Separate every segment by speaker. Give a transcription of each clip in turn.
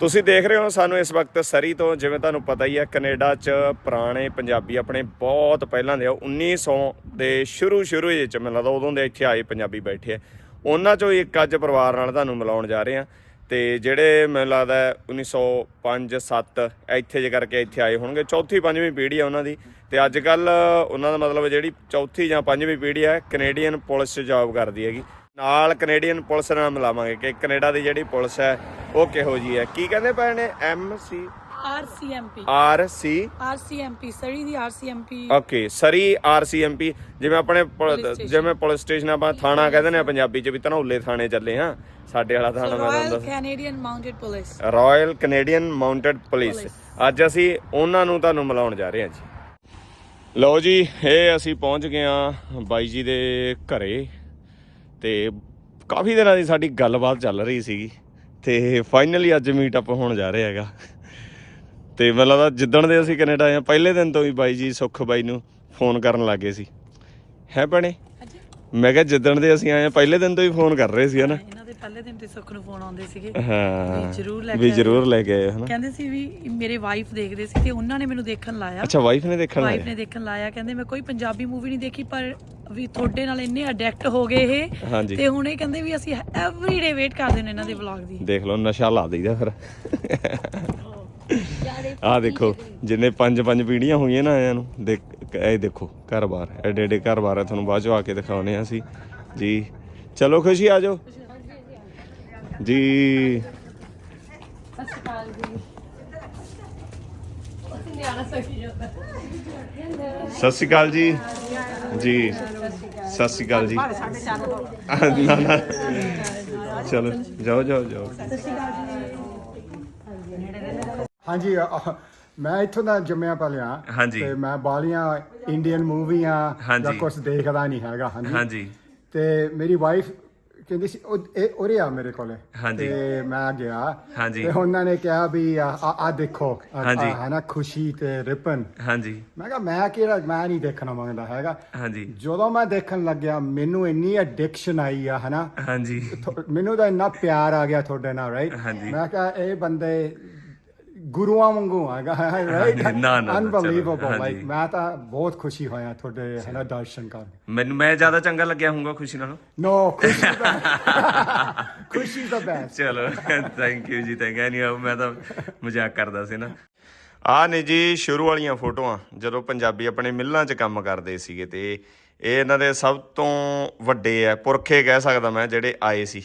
Speaker 1: ਤੁਸੀਂ ਦੇਖ ਰਹੇ ਹੋ ਸਾਨੂੰ ਇਸ ਵਕਤ ਸਰੀ ਤੋਂ, ਜਿਵੇਂ ਤੁਹਾਨੂੰ ਪਤਾ ਹੀ ਹੈ, ਕੈਨੇਡਾ 'ਚ ਪੁਰਾਣੇ ਪੰਜਾਬੀ ਆਪਣੇ ਬਹੁਤ ਪਹਿਲਾਂ ਦੇ ਆ 1900 ਦੇ ਸ਼ੁਰੂ ਸ਼ੁਰੂ ਵਿੱਚ ਮੈਨੂੰ ਲੱਗਦਾ ਉਦੋਂ ਦੇ ਇੱਥੇ ਆਏ ਪੰਜਾਬੀ ਬੈਠੇ ਆ। ਉਹਨਾਂ 'ਚੋਂ ਇੱਕ ਅੱਜ ਪਰਿਵਾਰ ਨਾਲ ਤੁਹਾਨੂੰ ਮਿਲਾਉਣ ਜਾ ਰਹੇ ਆ ਤੇ ਜਿਹੜੇ ਮੈਨੂੰ ਲੱਗਦਾ ਹੈ 1905 7 ਇੱਥੇ ਜੇ ਕਰਕੇ ਇੱਥੇ ਆਏ ਹੋਣਗੇ। ਚੌਥੀ, ਪੰਜਵੀਂ ਪੀੜ੍ਹੀ ਆ ਉਹਨਾਂ ਦੀ ਤੇ ਅੱਜ ਕੱਲ ਉਹਨਾਂ ਦਾ ਮਤਲਬ ਜਿਹੜੀ ਚੌਥੀ ਜਾਂ ਪੰਜਵੀਂ ਪੀੜ੍ਹੀ ਆ ਕੈਨੇਡੀਅਨ ਪੁਲਿਸ 'ਚ ਜੌਬ ਕਰਦੀ ਹੈਗੀ। ਨਾਲ ਕੈਨੇਡੀਅਨ ਪੁਲਿਸ ਨਾਲ ਮਿਲਾਵਾਂਗੇ ਕਿ ਕੈਨੇਡਾ ਦੀ ਜਿਹੜੀ ਪੁਲਿਸ ਹੈ ਉਹ ਕਿਹੋ ਜੀ ਹੈ। ਕੀ ਕਹਿੰਦੇ ਪਏ ਨੇ M C
Speaker 2: RCMP
Speaker 1: R C
Speaker 2: RCMP Surrey ਦੀ ਆਰਸੀਐਮਪੀ
Speaker 1: ਓਕੇ ਸਰੀ ਆਰਸੀਐਮਪੀ ਜਿਵੇਂ ਆਪਣੇ ਪੁਲ-
Speaker 2: Police station.
Speaker 1: ਜਿਵੇਂ ਪੁਲਿਸ ਸਟੇਸ਼ਨ ਆਪਾਂ ਥਾਣਾ ਕਹਿੰਦੇ ਨੇ ਪੰਜਾਬੀ ਚ ਵੀ ਧਨੌਲੇ ਥਾਣੇ ਚੱਲੇ ਹਾਂ। ਸਾਡੇ ਵਾਲਾ ਥਾਣਾ ਮੈਂ
Speaker 2: ਰਾਇਲ
Speaker 1: ਤੁਹਾਨੂੰ
Speaker 2: Canadian Mounted Police
Speaker 1: Royal Canadian Mounted Police. ਅੱਜ ਅਸੀਂ ਉਹਨਾਂ ਨੂੰ ਤੁਹਾਨੂੰ ਮਿਲਾਉਣ ਜਾ ਰਹੇ ਹਾਂ ਜੀ। ਲਓ ਜੀ ਇਹ ਅਸੀਂ ਪਹੁੰਚ ਗਏ ਹਾਂ ਬਾਈ ਜੀ ਦੇ ਘਰੇ। ਤੇ ਕਾਫੀ ਦਿਨਾਂ ਦੀ ਸਾਡੀ ਗੱਲਬਾਤ ਚੱਲ ਰਹੀ ਸੀਗੀ ਤੇ ਫਾਈਨਲੀ ਅੱਜ ਮੀਟ ਅਪ ਹੋਣ ਜਾ ਰਿਹਾ ਹੈਗਾ। ਤੇ ਮੈਨੂੰ ਲੱਗਦਾ ਜਿੱਦਣ ਦੇ ਅਸੀਂ ਕੈਨੇਡਾ ਆਏ ਹਾਂ ਪਹਿਲੇ ਦਿਨ ਤੋਂ ਹੀ ਬਾਈ ਜੀ ਸੁੱਖ ਬਾਈ ਨੂੰ ਫੋਨ ਕਰਨ ਲੱਗੇ ਸੀ। ਹੈ ਭੈਣੇ? ਮੈਂ ਕਿਹਾ ਜਿੱਦਣ ਦੇ ਅਸੀਂ ਆਏ ਹਾਂ ਪਹਿਲੇ ਦਿਨ ਤੋਂ ਹੀ ਫੋਨ ਕਰ ਰਹੇ ਸੀ ਹਨਾ
Speaker 2: ਪਹਿਲੇ ਦਿਨ ਤੇ ਸੁੱਖ ਨੂੰ ਫੋਨ ਆਉਂਦੇ ਸੀਗੇ।
Speaker 1: ਹਾਂ
Speaker 2: ਵੀ ਜ਼ਰੂਰ ਲੈ
Speaker 1: ਵੀ
Speaker 2: ਕੇ
Speaker 1: ਜ਼ਰੂਰ ਲੈ ਕੇ ਆਏ ਹਨਾ?
Speaker 2: ਕਹਿੰਦੇ ਸੀ ਵੀ ਮੇਰੇ ਵਾਈਫ ਦੇਖਦੇ ਸੀ ਤੇ ਉਹਨਾਂ ਨੇ ਮੈਨੂੰ ਦੇਖਣ ਲਾਇਆ।
Speaker 1: ਅੱਛਾ ਵਾਈਫ ਨੇ ਦੇਖਣ
Speaker 2: ਵਾਈਫ
Speaker 1: ਲਾਇਆ?
Speaker 2: ਨੇ ਦੇਖਣ ਲਾਇਆ। ਕਹਿੰਦੇ ਮੈਂ ਕੋਈ ਪੰਜਾਬੀ ਮੂਵੀ ਨਹੀਂ ਦੇਖੀ ਪਰ ਵੀ ਤੁਹਾਡੇ ਨਾਲ ਇੰਨੇ ਅਡੈਕਟ ਹੋ ਗਏ ਇਹ।
Speaker 1: ਹਾਂਜੀ।
Speaker 2: ਤੇ ਹੁਣ ਇਹ ਕਹਿੰਦੇ ਵੀ ਅਸੀਂ ਐਵਰੀ ਡੇ ਵੇਟ ਕਰਦੇ ਨੇ ਇਹਨਾਂ ਦੇ ਵਲੌਗ ਦੀ।
Speaker 1: ਦੇਖ ਲਓ ਨਸ਼ਾ ਲਾ ਦਈਦਾ ਫਿਰ। ਆ ਦੇਖੋ ਜਿੰਨੇ ਪੰਜ ਪੰਜ ਪੀੜੀਆਂ ਹੋਈਆਂ ਨਾ ਆਇਆਂ ਨੂੰ ਦੇਖ ਇਹ ਦੇਖੋ ਘਰ-ਬਾਰ ਐਡੇ ਐਡੇ ਘਰ-ਬਾਰ ਆ ਤੁਹਾਨੂੰ ਬਾਅਦ ਚੋਂ ਆ ਕੇ ਦਿਖਾਉਨੇ ਆ ਅਸੀਂ। ਜੀ ਚਲੋ ਖੁਸ਼ੀ ਆ ਜਾਓ। ਜੀ। ਸਤਿ ਸ਼੍ਰੀ ਅਕਾਲ ਜੀ। ਜੀ। ਸਤਿ ਸ਼੍ਰੀ ਅਕਾਲ ਜੀ। ਨਾ ਨਾ। ਚਲੋ ਜਾਓ ਜਾਓ ਜਾਓ।
Speaker 3: ਹਾਂਜੀ ਅਹ, ਮੈਂ ਇੱਥੋਂ ਦਾ ਜੰਮਿਆ ਪਲਿਆ।
Speaker 1: ਹਾਂਜੀ।
Speaker 3: ਤੇ ਮੈਂ ਬਾਲੀਆਂ ਇੰਡੀਅਨ ਮੂਵੀਆਂ
Speaker 1: ਹਾਂਜੀ।
Speaker 3: ਜਾਂ ਕੁਝ ਦੇਖਦਾ ਨਹੀਂ ਹੈਗਾ ਹਾਂਜੀ।
Speaker 1: ਹਾਂਜੀ।
Speaker 3: ਤੇ ਮੇਰੀ ਵਾਈਫ ਕਹਿੰਦੀ ਸੀ ਉਹ ਇਹ ਉਰੇ ਆ ਮੇਰੇ ਕੋਲੇ।
Speaker 1: ਹਾਂਜੀ।
Speaker 3: ਤੇ ਮੈਂ ਗਿਆ।
Speaker 1: ਹਾਂਜੀ।
Speaker 3: ਤੇ ਉਹਨਾਂ ਨੇ ਕਿਹਾ ਵੀ ਆ ਆ- ਆ ਦੇਖੋ।
Speaker 1: ਹਾਂਜੀ।
Speaker 3: ਹੈ ਨਾ ਖੁਸ਼ੀ ਤੇ ਰਿਪਨ।
Speaker 1: ਹਾਂਜੀ।
Speaker 3: ਮੈਂ ਕਿਹਾ ਮੈਂ ਕਿਹੜਾ ਮੈਂ ਨਹੀਂ ਦੇਖਣਾ ਮੰਗਦਾ ਹੈਗਾ।
Speaker 1: ਹਾਂਜੀ।
Speaker 3: ਜਦੋਂ ਮੈਂ ਦੇਖਣ ਲੱਗਿਆ ਮੈਨੂੰ ਇੰਨੀ ਐਡਿਕਸ਼ਨ ਆਈ ਆ ਹਨਾ।
Speaker 1: ਹਾਂਜੀ।
Speaker 3: ਥੋ- ਮੈਨੂੰ ਤਾਂ ਇੰਨਾ ਪਿਆਰ ਆ ਗਿਆ ਤੁਹਾਡੇ ਨਾਲ ਰਾਈਟ
Speaker 1: ਹਾਂਜੀ।
Speaker 3: ਮੈਂ ਕਿਹਾ ਇਹ ਬੰਦੇ ਗੁਰੂਆਂ ਵਾਂਗੂ ਆਗਾ ਰਾਈਟ
Speaker 1: ਨਾ, ਨਾ, ਨਾ,
Speaker 3: ਅਨਬਲੀਵੇਬਲ ਲਾਈਕ। ਮੈਂ ਤਾਂ ਬਹੁਤ ਖੁਸ਼ੀ ਹੋਇਆ ਤੁਹਾਡੇ ਹਨਾ ਦਰਸ਼ਨ ਕਰਨ।
Speaker 1: ਮੈਨੂੰ ਮੈਂ ਜ਼ਿਆਦਾ ਚੰਗਾ ਲੱਗਿਆ ਹੋਊਗਾ ਖੁਸ਼ੀ ਨਾਲੋਂ।
Speaker 3: ਨੋ ਖੁਸ਼ੀ ਦਾ ਖੁਸ਼ੀ ਦਾ ਬੈਸਟ
Speaker 1: ਚਲੋ ਥੈਂਕ ਯੂ ਜੀ ਥੈਂਕ ਐਨੀ ਮੈਂ ਤਾਂ ਮਜ਼ਾਕ ਕਰਦਾ ਸੀ ਨਾ। ਆ ਨੇ ਜੀ ਸ਼ੁਰੂ ਵਾਲੀਆਂ ਫੋਟੋਆਂ ਜਦੋਂ ਪੰਜਾਬੀ ਆਪਣੇ ਮਿੱਲਾਂ 'ਚ ਕੰਮ ਕਰਦੇ ਸੀਗੇ ਤੇ ਇਹ ਇਹਨਾਂ ਦੇ ਸਭ ਤੋਂ ਵੱਡੇ ਆ ਪੁਰਖੇ ਕਹਿ ਸਕਦਾ ਮੈਂ ਜਿਹੜੇ ਆਏ ਸੀ।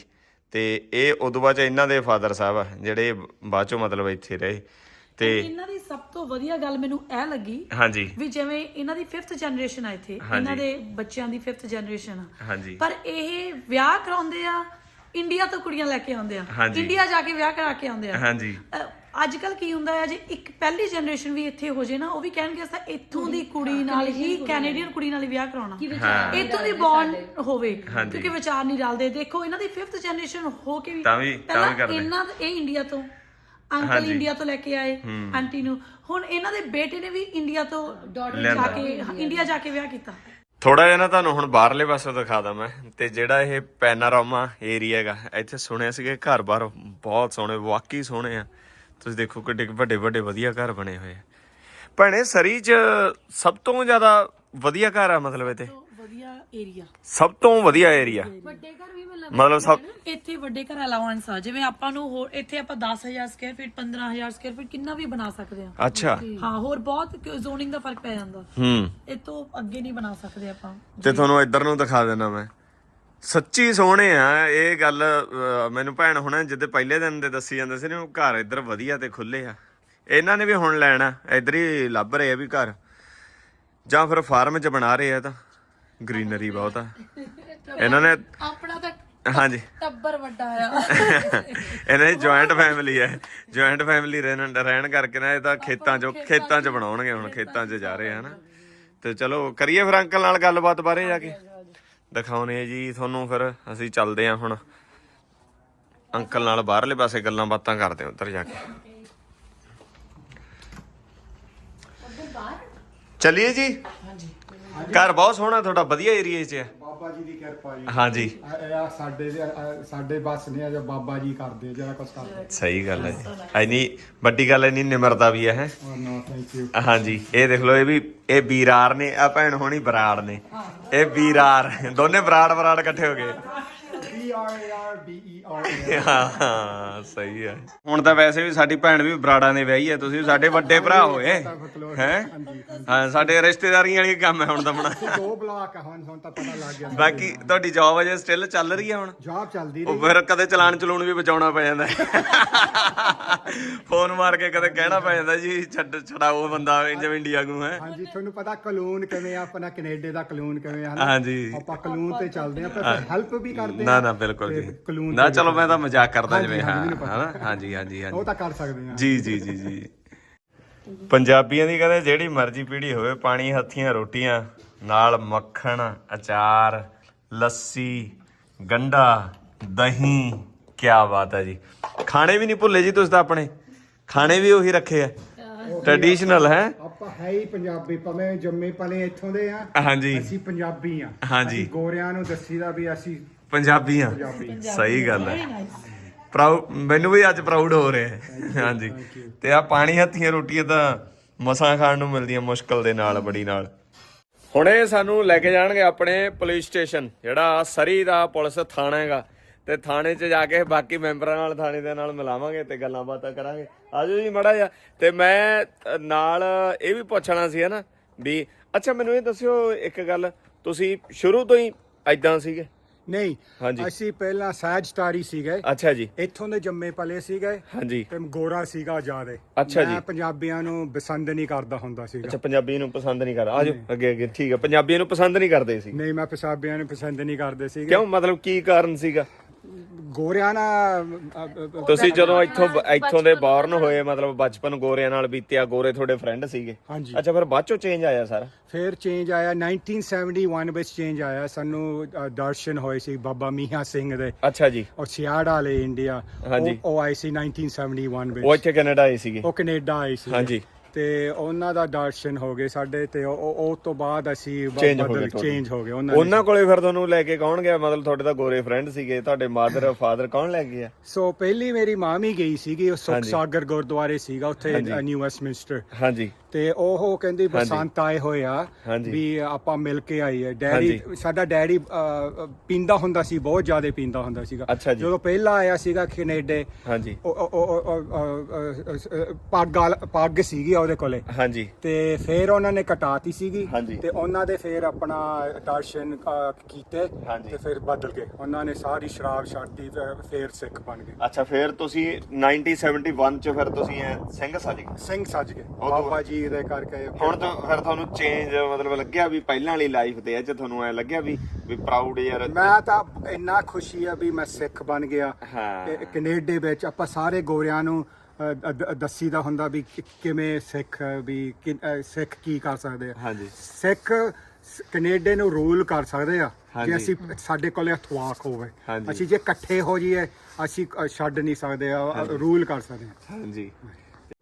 Speaker 1: ਤੇ ਇਹ ਉਦੋਂ ਬਾਅਦ 'ਚ ਇਹਨਾਂ ਦੇ ਫਾਦਰ ਸਾਹਿਬ ਆ ਜਿਹੜੇ ਬਾਅਦ ਚੋਂ ਮਤਲਬ ਇੱਥੇ ਰਹੇ। ਤੇ
Speaker 2: ਇਹਨਾਂ ਦੀ ਸਭ ਤੋਂ ਵਧੀਆ ਗੱਲ ਮੈਨੂੰ ਇਹ ਲੱਗੀ
Speaker 1: ਹਾਂਜੀ।
Speaker 2: ਵੀ ਜਿਵੇਂ ਇਹਨਾਂ ਦੀ 5th ਜਨਰੇਸ਼ਨ ਆ ਇੱਥੇ। ਇਹਨਾਂ ਦੇ ਬੱਚਿਆਂ ਦੀ 5th ਜਨਰੇਸ਼ਨ ਆ।
Speaker 1: ਹਾਂਜੀ।
Speaker 2: ਪਰ ਇਹ ਵਿਆਹ ਕਰਾਉਂਦੇ ਆ ਇੰਡੀਆ ਤੋਂ ਕੁੜੀਆਂ ਲੈ ਕੇ ਆਉਂਦੇ ਆ।
Speaker 1: ਹਾਂਜੀ।
Speaker 2: ਇੰਡੀਆ ਜਾ ਕੇ ਵਿਆਹ ਕਰਾ ਕੇ ਆਉਂਦੇ ਆ।
Speaker 1: ਹਾਂਜੀ।
Speaker 2: ਅੱਜ ਕੱਲ ਕੀ ਹੁੰਦਾ ਹੈ ਜੇ ਇੱਕ ਪਹਿਲੀ ਜਨਰੇਸ਼ਨ ਵੀ ਇੱਥੇ ਹੋ ਜੇ ਨਾ ਉਹ ਵੀ ਕਹਿਣਗੇ ਅਸਾਂ ਇੱਥੋਂ ਦੀ ਕੁੜੀ ਨਾਲ ਹੀ ਕੈਨੇਡੀਅਨ ਕੁੜੀ ਨਾਲ। ਹੀ ਵਿਆਹ ਕਰਾਉਣਾ।
Speaker 1: ਹਾਂ।
Speaker 2: ਇੱਥੋਂ ਦੀ ਬੌਂਡ ਹੋਵੇ
Speaker 1: ਹਾਂਜੀ।
Speaker 2: ਕਿਉਂਕਿ ਵਿਚਾਰ ਨਹੀਂ ਰਲਦੇ। ਦੇਖੋ ਇਹਨਾਂ ਦੀ 5th ਜਨਰੇਸ਼ਨ ਹੋ ਕੇ ਵੀ
Speaker 1: ਤਾਂ ਵੀ- ਤਾਂ ਵੀ ਕਰਦੇ।
Speaker 2: ਇਹਨਾਂ ਇਹ ਇੰਡੀਆ ਤੋਂ ਅੰਕਲ
Speaker 1: ਹਾਂਜੀ।
Speaker 2: ਇੰਡੀਆ ਤੋਂ ਲੈ ਕੇ ਆਏ ਆਂਟੀ ਨੂੰ। ਹੁਣ ਇਹਨਾਂ ਦੇ ਬੇਟੇ ਨੇ ਵੀ ਇੰਡੀਆ ਤੋਂ ਜਾ। ਕੇ ਇੰਡੀਆ ਜਾ ਕੇ ਵਿਆਹ ਕੀਤਾ।
Speaker 1: ਥੋੜਾ ਜਿਹਾ ਨਾ ਤੁਹਾਨੂੰ ਹੁਣ ਬਾਹਰਲੇ ਪਾਸੇ ਦਿਖਾ ਦਾਂ ਮੈਂ, ਤੇ ਜਿਹੜਾ ਇਹ ਪੈਨਾਰਾਮਾ ਏਰੀਆ ਹੈਗਾ, ਇੱਥੇ ਸੁਣਿਆ ਸੀਗਾ ਘਰ ਬਾਹਰ, ਬਹੁਤ ਸੋਹਣੇ, ਵਾਕਈ ਸੋਹਣੇ ਆ। ਤੁਸੀਂ ਦੇਖੋ ਕਿੱਡੇ ਵੱਡੇ ਵੱਡੇ ਵਧੀਆ ਘਰ ਬਣੇ ਹੋਏ ਆ। ਭੈਣੇ, ਸਰੀ 'ਚ ਸਭ ਤੋਂ ਜ਼ਿਆਦਾ ਵਧੀਆ ਘਰ ਆ ਮਤਲਬ ਇਹ ਇੱਥੇ?
Speaker 2: ਵਧੀਆ ਏਰੀਆ
Speaker 1: ਸਭ ਤੋਂ ਵਧੀਆ ਏਰੀਆ ਮਤਲਬ ਸਭ
Speaker 2: ਇੱਥੇ ਵੱਡੇ ਘਰ ਅਲਾਉੈਂਸ ਆ। ਜਿਵੇਂ ਆਪਾਂ ਨੂੰ ਹੋਰ ਇੱਥੇ ਆਪਾਂ 10000 ਸਕੁਅਰ ਫੀਟ 15000 ਸਕੁਅਰ ਫੀਟ ਕਿੰਨਾ ਵੀ ਬਣਾ ਸਕਦੇ ਆ।
Speaker 1: ਅੱਛਾ।
Speaker 2: ਹਾਂ ਹੋਰ ਬਹੁਤ ਜ਼ੋਨਿੰਗ ਦਾ ਫ਼ਰਕ ਪੈ ਜਾਂਦਾ।
Speaker 1: ਹੂੰ।
Speaker 2: ਇਹ ਤੋਂ ਅੱਗੇ ਨਹੀਂ ਬਣਾ ਸਕਦੇ ਆਪਾਂ।
Speaker 1: ਤੇ ਤੁਹਾਨੂੰ ਇੱਧਰ ਨੂੰ ਦਿਖਾ ਦੇਣਾ ਮੈਂ। ਸੱਚੀ ਸੋਹਣੇ ਆ। ਇਹ ਗੱਲ ਅਹ, ਮੈਨੂੰ ਭੈਣ ਹੁਣੇ ਜਿੱਦੇ ਪਹਿਲੇ ਦਿਨ ਦੇ ਦੱਸੀ ਜਾਂਦੇ ਸੀ ਨਾ ਉਹ ਘਰ ਇੱਧਰ ਵਧੀਆ ਤੇ ਖੁੱਲੇ ਆ। ਇਹਨਾਂ ਨੇ ਵੀ ਹੁਣ ਲੈਣਾ। ਇੱਧਰ ਹੀ ਲੱਭ ਰਹੇ ਆ ਵੀ ਘਰ। ਜਾਂ ਫਿਰ ਫਾਰਮ 'ਚ ਬਣਾ ਰਹੇ ਆ ਤਾਂ। ਗ੍ਰੀਨਰੀ ਬਹੁਤ ਆ। ਇਹਨਾਂ ਨੇ
Speaker 2: ਆਪਣਾ ਤਾਂ
Speaker 1: ਹਾਂਜੀ।
Speaker 2: ਟੱਬਰ ਵੱਡਾ ਆ।
Speaker 1: ਇਹਨਾਂ ਦੀ ਜੁਆਇੰਟ ਫੈਮਿਲੀ ਹੈ ਜੁਆਇੰਟ ਫੈਮਿਲੀ ਰਹਿਣ ਰਹਿਣ ਕਰਕੇ ਨਾ ਇਹ ਤਾਂ ਖੇਤਾਂ 'ਚ ਖੇਤਾਂ 'ਚ ਬਣਾਉਣਗੇ ਹੁਣ ਖੇਤਾਂ 'ਚ ਜਾ ਰਹੇ ਆ ਤੇ ਚਲੋ ਕਰੀਏ ਫਿਰ ਅੰਕਲ ਨਾਲ ਗੱਲਬਾਤ ਬਾਰੇ ਜਾ ਕੇ। ਦਿਖਾਉਨੇ ਆ ਜੀ ਤੁਹਾਨੂੰ ਫਿਰ ਅਸੀਂ ਚੱਲਦੇ ਆ ਹੁਣ। ਅੰਕਲ ਨਾਲ ਬਾਹਰਲੇ ਪਾਸੇ ਗੱਲਾਂ ਬਾਤਾਂ ਕਰਦੇ ਆ ਉੱਧਰ ਜਾ ਕੇ। ਚੱਲੀਏ ਜੀ? ਘਰ ਬਹੁਤ ਸੋਹਣਾ ਤੁਹਾਡਾ ਵਧੀਆ ਏਰੀਆ 'ਚ ਹੈ।
Speaker 3: ਬਾਬਾ ਜੀ ਦੀ ਕਿਰਪਾ ਜੀ।
Speaker 1: ਹਾਂਜੀ।
Speaker 3: ਇਹ ਆ ਸਾਡੇ ਦੇ- ਸਾਡੇ ਬਸ ਨੇ ਜੋ ਬਾਬਾ ਜੀ ਕਰਦੇ ਜਿਹੜਾ ਕੁਝ ਕਰਦੇ।
Speaker 1: ਸਹੀ ਗੱਲ ਹੈ ਜੀ। ਇੰਨੀ ਵੱਡੀ ਗੱਲ ਇੰਨੀ ਨਿਮਰਤਾ ਵੀ ਹੈ ਹੈਂ।
Speaker 3: ਉਹ ਨੋ ਥੈਂਕ ਯੂ
Speaker 1: ਹਾਂਜੀ ਇਹ ਦੇਖ ਲਓ ਇਹ ਵੀ ਇਹ ਵੀਰਾਰ ਨੇ ਆ ਭੈਣ ਹੋਣੀ ਬਰਾੜ ਨੇ। ਇਹ ਵੀਰਾਰ ਦੋਨੇ ਬਰਾੜ ਬਰਾੜ ਇਕੱਠੇ ਹੋ ਗਏ।
Speaker 3: R A R B E R A
Speaker 1: ਹਾਂ ਸਹੀ ਹੈ ਹੁਣ ਤਾਂ ਵੈਸੇ ਵੀ ਸਾਡੀ ਭੈਣ ਵੀ ਬਰਾੜਾਂ ਦੇ ਵਿਆਹੀ ਹੈ ਤੁਸੀਂ ਵੀ ਸਾਡੇ ਵੱਡੇ ਭਰਾ ਹੋਏ ਹੈ ਹਾਂ ਸਾਡੇ ਰਿਸ਼ਤੇਦਾਰੀਆਂ ਵਾਲੀ ਕੰਮ ਹੈ ਹੁਣ ਤਾਂ ਬਣਾ
Speaker 3: ਦੋ ਬਲਾਕ ਆ ਹੁਣ ਹੁਣ ਤਾਂ ਪਤਾ ਲੱਗ ਗਿਆ
Speaker 1: ਬਾਕੀ ਤੁਹਾਡੀ ਜੌਬ ਅਜੇ ਸਟਿਲ ਚੱਲ ਰਹੀ ਹੈ ਹੁਣ
Speaker 3: ਜੌਬ ਚੱਲਦੀ
Speaker 1: ਉਹ ਫਿਰ ਕਦੇ ਚਲਾਨ ਚਲੂਣ ਵੀ ਬਚਾਉਣਾ ਪੈ ਜਾਂਦਾ ਫੋਨ ਮਾਰ ਕੇ ਕਦੇ ਕਹਿਣਾ ਪੈ ਜਾਂਦਾ ਜੀ ਛੱਡ ਛਡਾਓ ਬੰਦਾ ਜਿਵੇਂ ਇੰਡੀਆ ਨੂੰ ਹੈ
Speaker 3: ਹਾਂਜੀ ਤੁਹਾਨੂੰ ਪਤਾ ਕਲੂਨ ਕਿਵੇਂ ਆਪਣਾ ਕੈਨੇਡਾ ਦਾ ਕਲੂਨ ਕਿਵੇਂ ਆ
Speaker 1: ਹਾਂਜੀ
Speaker 3: ਆਪਾਂ ਕਲੂਨ ਤੇ ਚੱਲਦੇ ਆ ਪਰ ਹੈਲਪ ਵੀ ਕਰਦੇ
Speaker 1: ਨਾ ਨਾ ਬਿਲਕੁਲ ਜੀ। ਨਾ ਚਲੋ ਮੈਂ ਤਾਂ ਮਜ਼ਾਕ ਕਰਦਾ ਜਿਵੇਂ ਹਾਂ
Speaker 3: ਹਾਂਜੀ।
Speaker 1: ਹਨਾ ਹਾਂਜੀ ਹਾਂਜੀ ਹਾਂਜੀ।
Speaker 3: ਉਹ ਤਾਂ ਕਰ ਸਕਦੇ ਆ
Speaker 1: ਜੀ ਜੀ ਜੀ ਜੀ। ਪੰਜਾਬੀਆਂ ਦੀ ਕਹਿੰਦੇ ਜਿਹੜੀ ਮਰਜ਼ੀ ਪੀੜੀ ਹੋਵੇ ਪਾਣੀ ਹੱਥੀਆਂ ਰੋਟੀਆਂ ਨਾਲ ਮੱਖਣ ਅਚਾਰ ਲੱਸੀ ਗੰਡਾ ਦਹੀਂ ਕੀ ਬਾਤ ਹੈ ਜੀ। ਖਾਣੇ ਵੀ ਨਹੀਂ ਭੁੱਲੇ ਜੀ ਤੁਸੀਂ ਤਾਂ ਆਪਣੇ। ਖਾਣੇ ਵੀ ਉਹੀ ਰੱਖੇ ਆ। ਟ੍ਰੈਡੀਸ਼ਨਲ ਹੈ?
Speaker 3: ਆਪਾਂ ਹੈ ਹੀ ਪੰਜਾਬੀ ਭਾਵੇਂ ਜੰਮੇ ਪਲੇ ਇੱਥੋਂ ਦੇ ਆ।
Speaker 1: ਹਾਂਜੀ।
Speaker 3: ਅਸੀਂ ਪੰਜਾਬੀ ਆ।
Speaker 1: ਹਾਂਜੀ।
Speaker 3: ਗੋਰਿਆਂ ਨੂੰ ਦੱਸੀਦਾ ਵੀ ਅਸੀਂ
Speaker 1: ਪੰਜਾਬੀ। ਆ ਸਹੀ ਗੱਲ ਹੈ। ਪ੍ਰਾਊਡ ਮੈਨੂੰ ਵੀ ਅੱਜ ਪ੍ਰਾਊਡ ਹੋ ਰਿਹਾ ਹੈ। ਹਾਂਜੀ। ਤੇ ਆ ਪਾਣੀ ਹੱਥੀਆਂ ਰੋਟੀਆਂ ਤਾਂ ਮਸਾਂ ਖਾਣ ਨੂੰ ਮਿਲਦੀਆਂ ਮੁਸ਼ਕਲ ਦੇ ਨਾਲ ਬੜੀ ਨਾਲ। ਹੁਣੇ ਸਾਨੂੰ ਲੈ ਕੇ ਜਾਣਗੇ ਆਪਣੇ ਪੁਲਿਸ ਸਟੇਸ਼ਨ ਜਿਹੜਾ ਸਰੀ ਦਾ ਪੁਲਿਸ ਥਾਣਾ ਹੈਗਾ। ਤੇ ਥਾਣੇ 'ਚ ਜਾ ਕੇ ਬਾਕੀ ਮੈਂਬਰਾਂ ਨਾਲ ਥਾਣੇ ਦੇ ਨਾਲ ਮਿਲਾਵਾਂਗੇ ਤੇ ਗੱਲਾਂ ਬਾਤਾਂ ਕਰਾਂਗੇ। ਆਜੋ ਜੀ ਮੜਾ ਜਾ ਤੇ ਮੈਂ ਨਾਲ ਇਹ ਵੀ ਪੁੱਛਣਾ ਸੀ ਹਨਾ ਵੀ ਅੱਛਾ ਮੈਨੂੰ ਇਹ ਦੱਸਿਓ ਇੱਕ ਗੱਲ। ਤੁਸੀਂ ਸ਼ੁਰੂ ਤੋਂ ਹੀ ਐਦਾਂ ਸੀਗੇ?
Speaker 3: ਨਹੀਂ
Speaker 1: ਹਾਂਜੀ।
Speaker 3: ਅਸੀਂ ਪਹਿਲਾਂ ਸਹਿਜਤਾਰੀ ਸੀਗੇ।
Speaker 1: ਅੱਛਾ ਜੀ।
Speaker 3: ਇੱਥੋਂ ਦੇ ਜੰਮੇ ਪਲੇ ਸੀਗੇ
Speaker 1: ਹਾਂਜੀ।
Speaker 3: ਤੇ ਗੋਰਾ ਸੀਗਾ ਜਿਆਦੇ।
Speaker 1: ਅੱਛਾ ਜੀ।
Speaker 3: ਮੈਂ ਪੰਜਾਬੀਆਂ ਨੂੰ ਪਸੰਦ ਨਹੀਂ ਕਰਦਾ ਹੁੰਦਾ ਸੀਗਾ।
Speaker 1: ਅੱਛਾ ਪੰਜਾਬੀ ਨੂੰ ਪਸੰਦ ਨਹੀਂ ਕਰਦਾ। ਆਜੋ ਅੱਗੇ ਅੱਗੇ। ਠੀਕ ਹੈ ਪੰਜਾਬੀਆਂ ਨੂੰ ਪਸੰਦ ਨਹੀਂ ਕਰਦੇ ਸੀ।
Speaker 3: ਨਹੀਂ ਮੈਂ ਪੰਜਾਬੀਆਂ ਨੂੰ ਪਸੰਦ ਨਹੀਂ ਕਰਦੇ ਸੀਗੇ।
Speaker 1: ਕਿਉਂ? ਮਤਲਬ ਕੀ ਕਾਰਨ ਸੀਗਾ?
Speaker 3: ਗੋਰਿਆਂ ਨਾਲ ਅ, ਅ, ਅ,
Speaker 1: ਤੁਸੀਂ ਜਦੋਂ ਇੱਥੋਂ ਇੱਥੋਂ ਦੇ ਬਾਰਨ ਹੋਏ ਮਤਲਬ ਬਚਪਨ ਗੋਰਿਆਂ ਨਾਲ ਬੀਤਿਆ ਗੋਰੇ ਤੁਹਾਡੇ ਫਰੈਂਡ ਸੀਗੇ?
Speaker 3: ਹਾਂਜੀ।
Speaker 1: ਅੱਛਾ ਫਿਰ ਬਾਅਦ ਚੋਂ ਚੇਂਜ ਆਇਆ ਸਾਰਾ?
Speaker 3: ਫਿਰ ਚੇਂਜ ਆਇਆ 1971 ਵਿੱਚ ਚੇਂਜ ਆਇਆ। ਸਾਨੂੰ ਅ, ਦਰਸ਼ਨ ਹੋਏ ਸੀ ਬਾਬਾ ਮੀਹਾ ਸਿੰਘ ਦੇ।
Speaker 1: ਅੱਛਾ ਜੀ।
Speaker 3: ਉਹ ਸਿਆੜ ਵਾਲੇ ਇੰਡੀਆ
Speaker 1: ਹਾਂਜੀ।
Speaker 3: ਉਹ ਉਹ ਆਏ ਸੀ 1971 ਵਿੱਚ।
Speaker 1: ਉਹ ਇੱਥੇ ਕੈਨੇਡਾ ਆਏ ਸੀਗੇ?
Speaker 3: ਉਹ ਕੈਨੇਡਾ ਆਏ ਸੀ।
Speaker 1: ਹਾਂਜੀ।
Speaker 3: ਤੇ ਉਹਨਾਂ ਦਾ ਦਰਸ਼ਨ ਹੋ ਗਏ ਸਾਡੇ ਤੇ ਉਹ- ਉਹ ਉਹ ਤੋਂ ਬਾਅਦ ਅਸੀਂ ਬ-
Speaker 1: Change ਹੋ
Speaker 3: ਬਦਲ
Speaker 1: ਤੁਹਾਡੇ।
Speaker 3: ਚੇਂਜ ਹੋ ਗਏ ਉਹਨਾਂ ਨੇ
Speaker 1: ਉਹਨਾਂ ਕੋਲੇ ਫਿਰ ਤੁਹਾਨੂੰ ਲੈ ਕੇ ਕੌਣ ਗਿਆ ਮਤਲਬ ਤੁਹਾਡੇ ਤਾਂ ਗੋਰੇ ਫਰੈਂਡ ਸੀਗੇ ਤੁਹਾਡੇ ਮਦਰ ਫਾਦਰ ਕੌਣ ਲੈ ਕੇ ਗਿਆ
Speaker 3: ਸੋ ਪਹਿਲੀ ਮੇਰੀ ਮਾਮੀ ਗਈ ਸੀਗੀ ਉਹ ਸੁਖ
Speaker 1: ਹਾਂਜੀ।
Speaker 3: ਸਾਗਰ ਗੁਰਦੁਆਰੇ ਸੀਗਾ ਉੱਥੇ
Speaker 1: ਹਾਂਜੀ।
Speaker 3: ਨਿਊ ਵੈਸਟਮਿੰਸਟਰ
Speaker 1: ਹਾਂਜੀ
Speaker 3: ਤੇ ਉਹ ਕਹਿੰਦੀ ਬਸੰਤ ਆਏ ਹੋਏ ਆ
Speaker 1: ਹਾਂਜੀ।
Speaker 3: ਵੀ ਆਪਾਂ ਮਿਲ ਕੇ ਆਈਏ ਡੈਡੀ ਸਾਡਾ ਡੈਡੀ ਅ, ਪੀਂਦਾ ਹੁੰਦਾ ਸੀ ਬਹੁਤ ਜ਼ਿਆਦਾ ਪੀਂਦਾ ਹੁੰਦਾ ਸੀਗਾ
Speaker 1: ਅੱਛਾ ਜੀ।
Speaker 3: ਜਦੋਂ ਪਹਿਲਾਂ ਆਇਆ ਸੀਗਾ ਕੈਨੇਡਾ
Speaker 1: ਹਾਂਜੀ
Speaker 3: ਉਹ- ਉਹ- ਉਹ- ਉਹ- ਉਹ- ਉਹ- ਪੱਗ ਵਾਲਾ- ਪੱਗ ਸੀਗੀ ਉਹਦੇ ਕੋਲੇ।
Speaker 1: ਹਾਂਜੀ।
Speaker 3: ਤੇ ਫਿਰ ਉਹਨਾਂ ਨੇ ਕਟਾਤੀ ਸੀਗੀ
Speaker 1: ਹਾਂਜੀ।
Speaker 3: ਤੇ ਉਹਨਾਂ ਦੇ ਫਿਰ ਆਪਣਾ ਦਰਸ਼ਨ ਅ, ਕੀਤੇ
Speaker 1: ਹਾਂਜੀ।
Speaker 3: ਤੇ ਫਿਰ ਬਦਲ ਗਏ। ਉਹਨਾਂ ਨੇ ਸਾਰੀ ਸ਼ਰਾਬ ਛੱਡਤੀ ਤੇ ਫਿਰ ਸਿੱਖ ਬਣ ਗਏ।
Speaker 1: ਅੱਛਾ ਫਿਰ ਤੁਸੀਂ 1971 ਚ ਫਿਰ ਤੁਸੀਂ ਐ ਸਿੰਘ ਸੱਜ ਗਏ?
Speaker 3: ਸਿੰਘ ਸੱਜ ਗਏ।
Speaker 1: ਤੋਂ
Speaker 3: ਬਾਬਾ ਜੀ ਦੇ ਕਰਕੇ
Speaker 1: ਹੁਣ ਤਾਂ ਫਿਰ ਤੁਹਾਨੂੰ ਚੇਂਜ ਮਤਲਬ ਲੱਗਿਆ ਵੀ ਪਹਿਲਾਂ ਵਾਲੀ ਲਾਈਫ ਦੇ ਚ ਤੁਹਾਨੂੰ ਐ ਲੱਗਿਆ ਵੀ ਵੀ ਪ੍ਰਾਊਡ ਯਾਰ।
Speaker 3: ਮੈਂ ਤਾਂ ਇੰਨਾ ਖੁਸ਼ੀ ਆ ਵੀ ਮੈਂ ਸਿੱਖ ਬਣ ਗਿਆ।
Speaker 1: ਹਾਂ।
Speaker 3: ਤੇ ਕੈਨੇਡਾ ਵਿੱਚ ਆਪਾਂ ਸਾਰੇ ਗੋਰਿਆਂ ਨੂੰ ਦੱਸੀ ਦਾ ਹੁੰਦਾ ਵੀ ਕਿ- ਕਿਵੇਂ ਸਿੱਖ ਵੀ ਕਿ- ਸਿੱਖ ਕੀ ਕਰ ਸਕਦੇ ਆ।
Speaker 1: ਹਾਂਜੀ।
Speaker 3: ਸਿੱਖ ਕੈਨੇਡਾ ਨੂੰ ਰੂਲ ਕਰ ਸਕਦੇ ਆ। ਜੇ ਅਸੀਂ ਸਾਡੇ ਕੋਲੇ ਅਥਵਾਕ ਹੋਵੇ। ਅਸੀਂ ਜੇ ਇਕੱਠੇ ਹੋ ਜਾਈਏ ਅਸੀਂ ਛੱਡ ਨਹੀਂ ਸਕਦੇ ਆ ਰੂਲ ਕਰ ਸਕਦੇ ਆ।
Speaker 1: ਹਾਂਜੀ।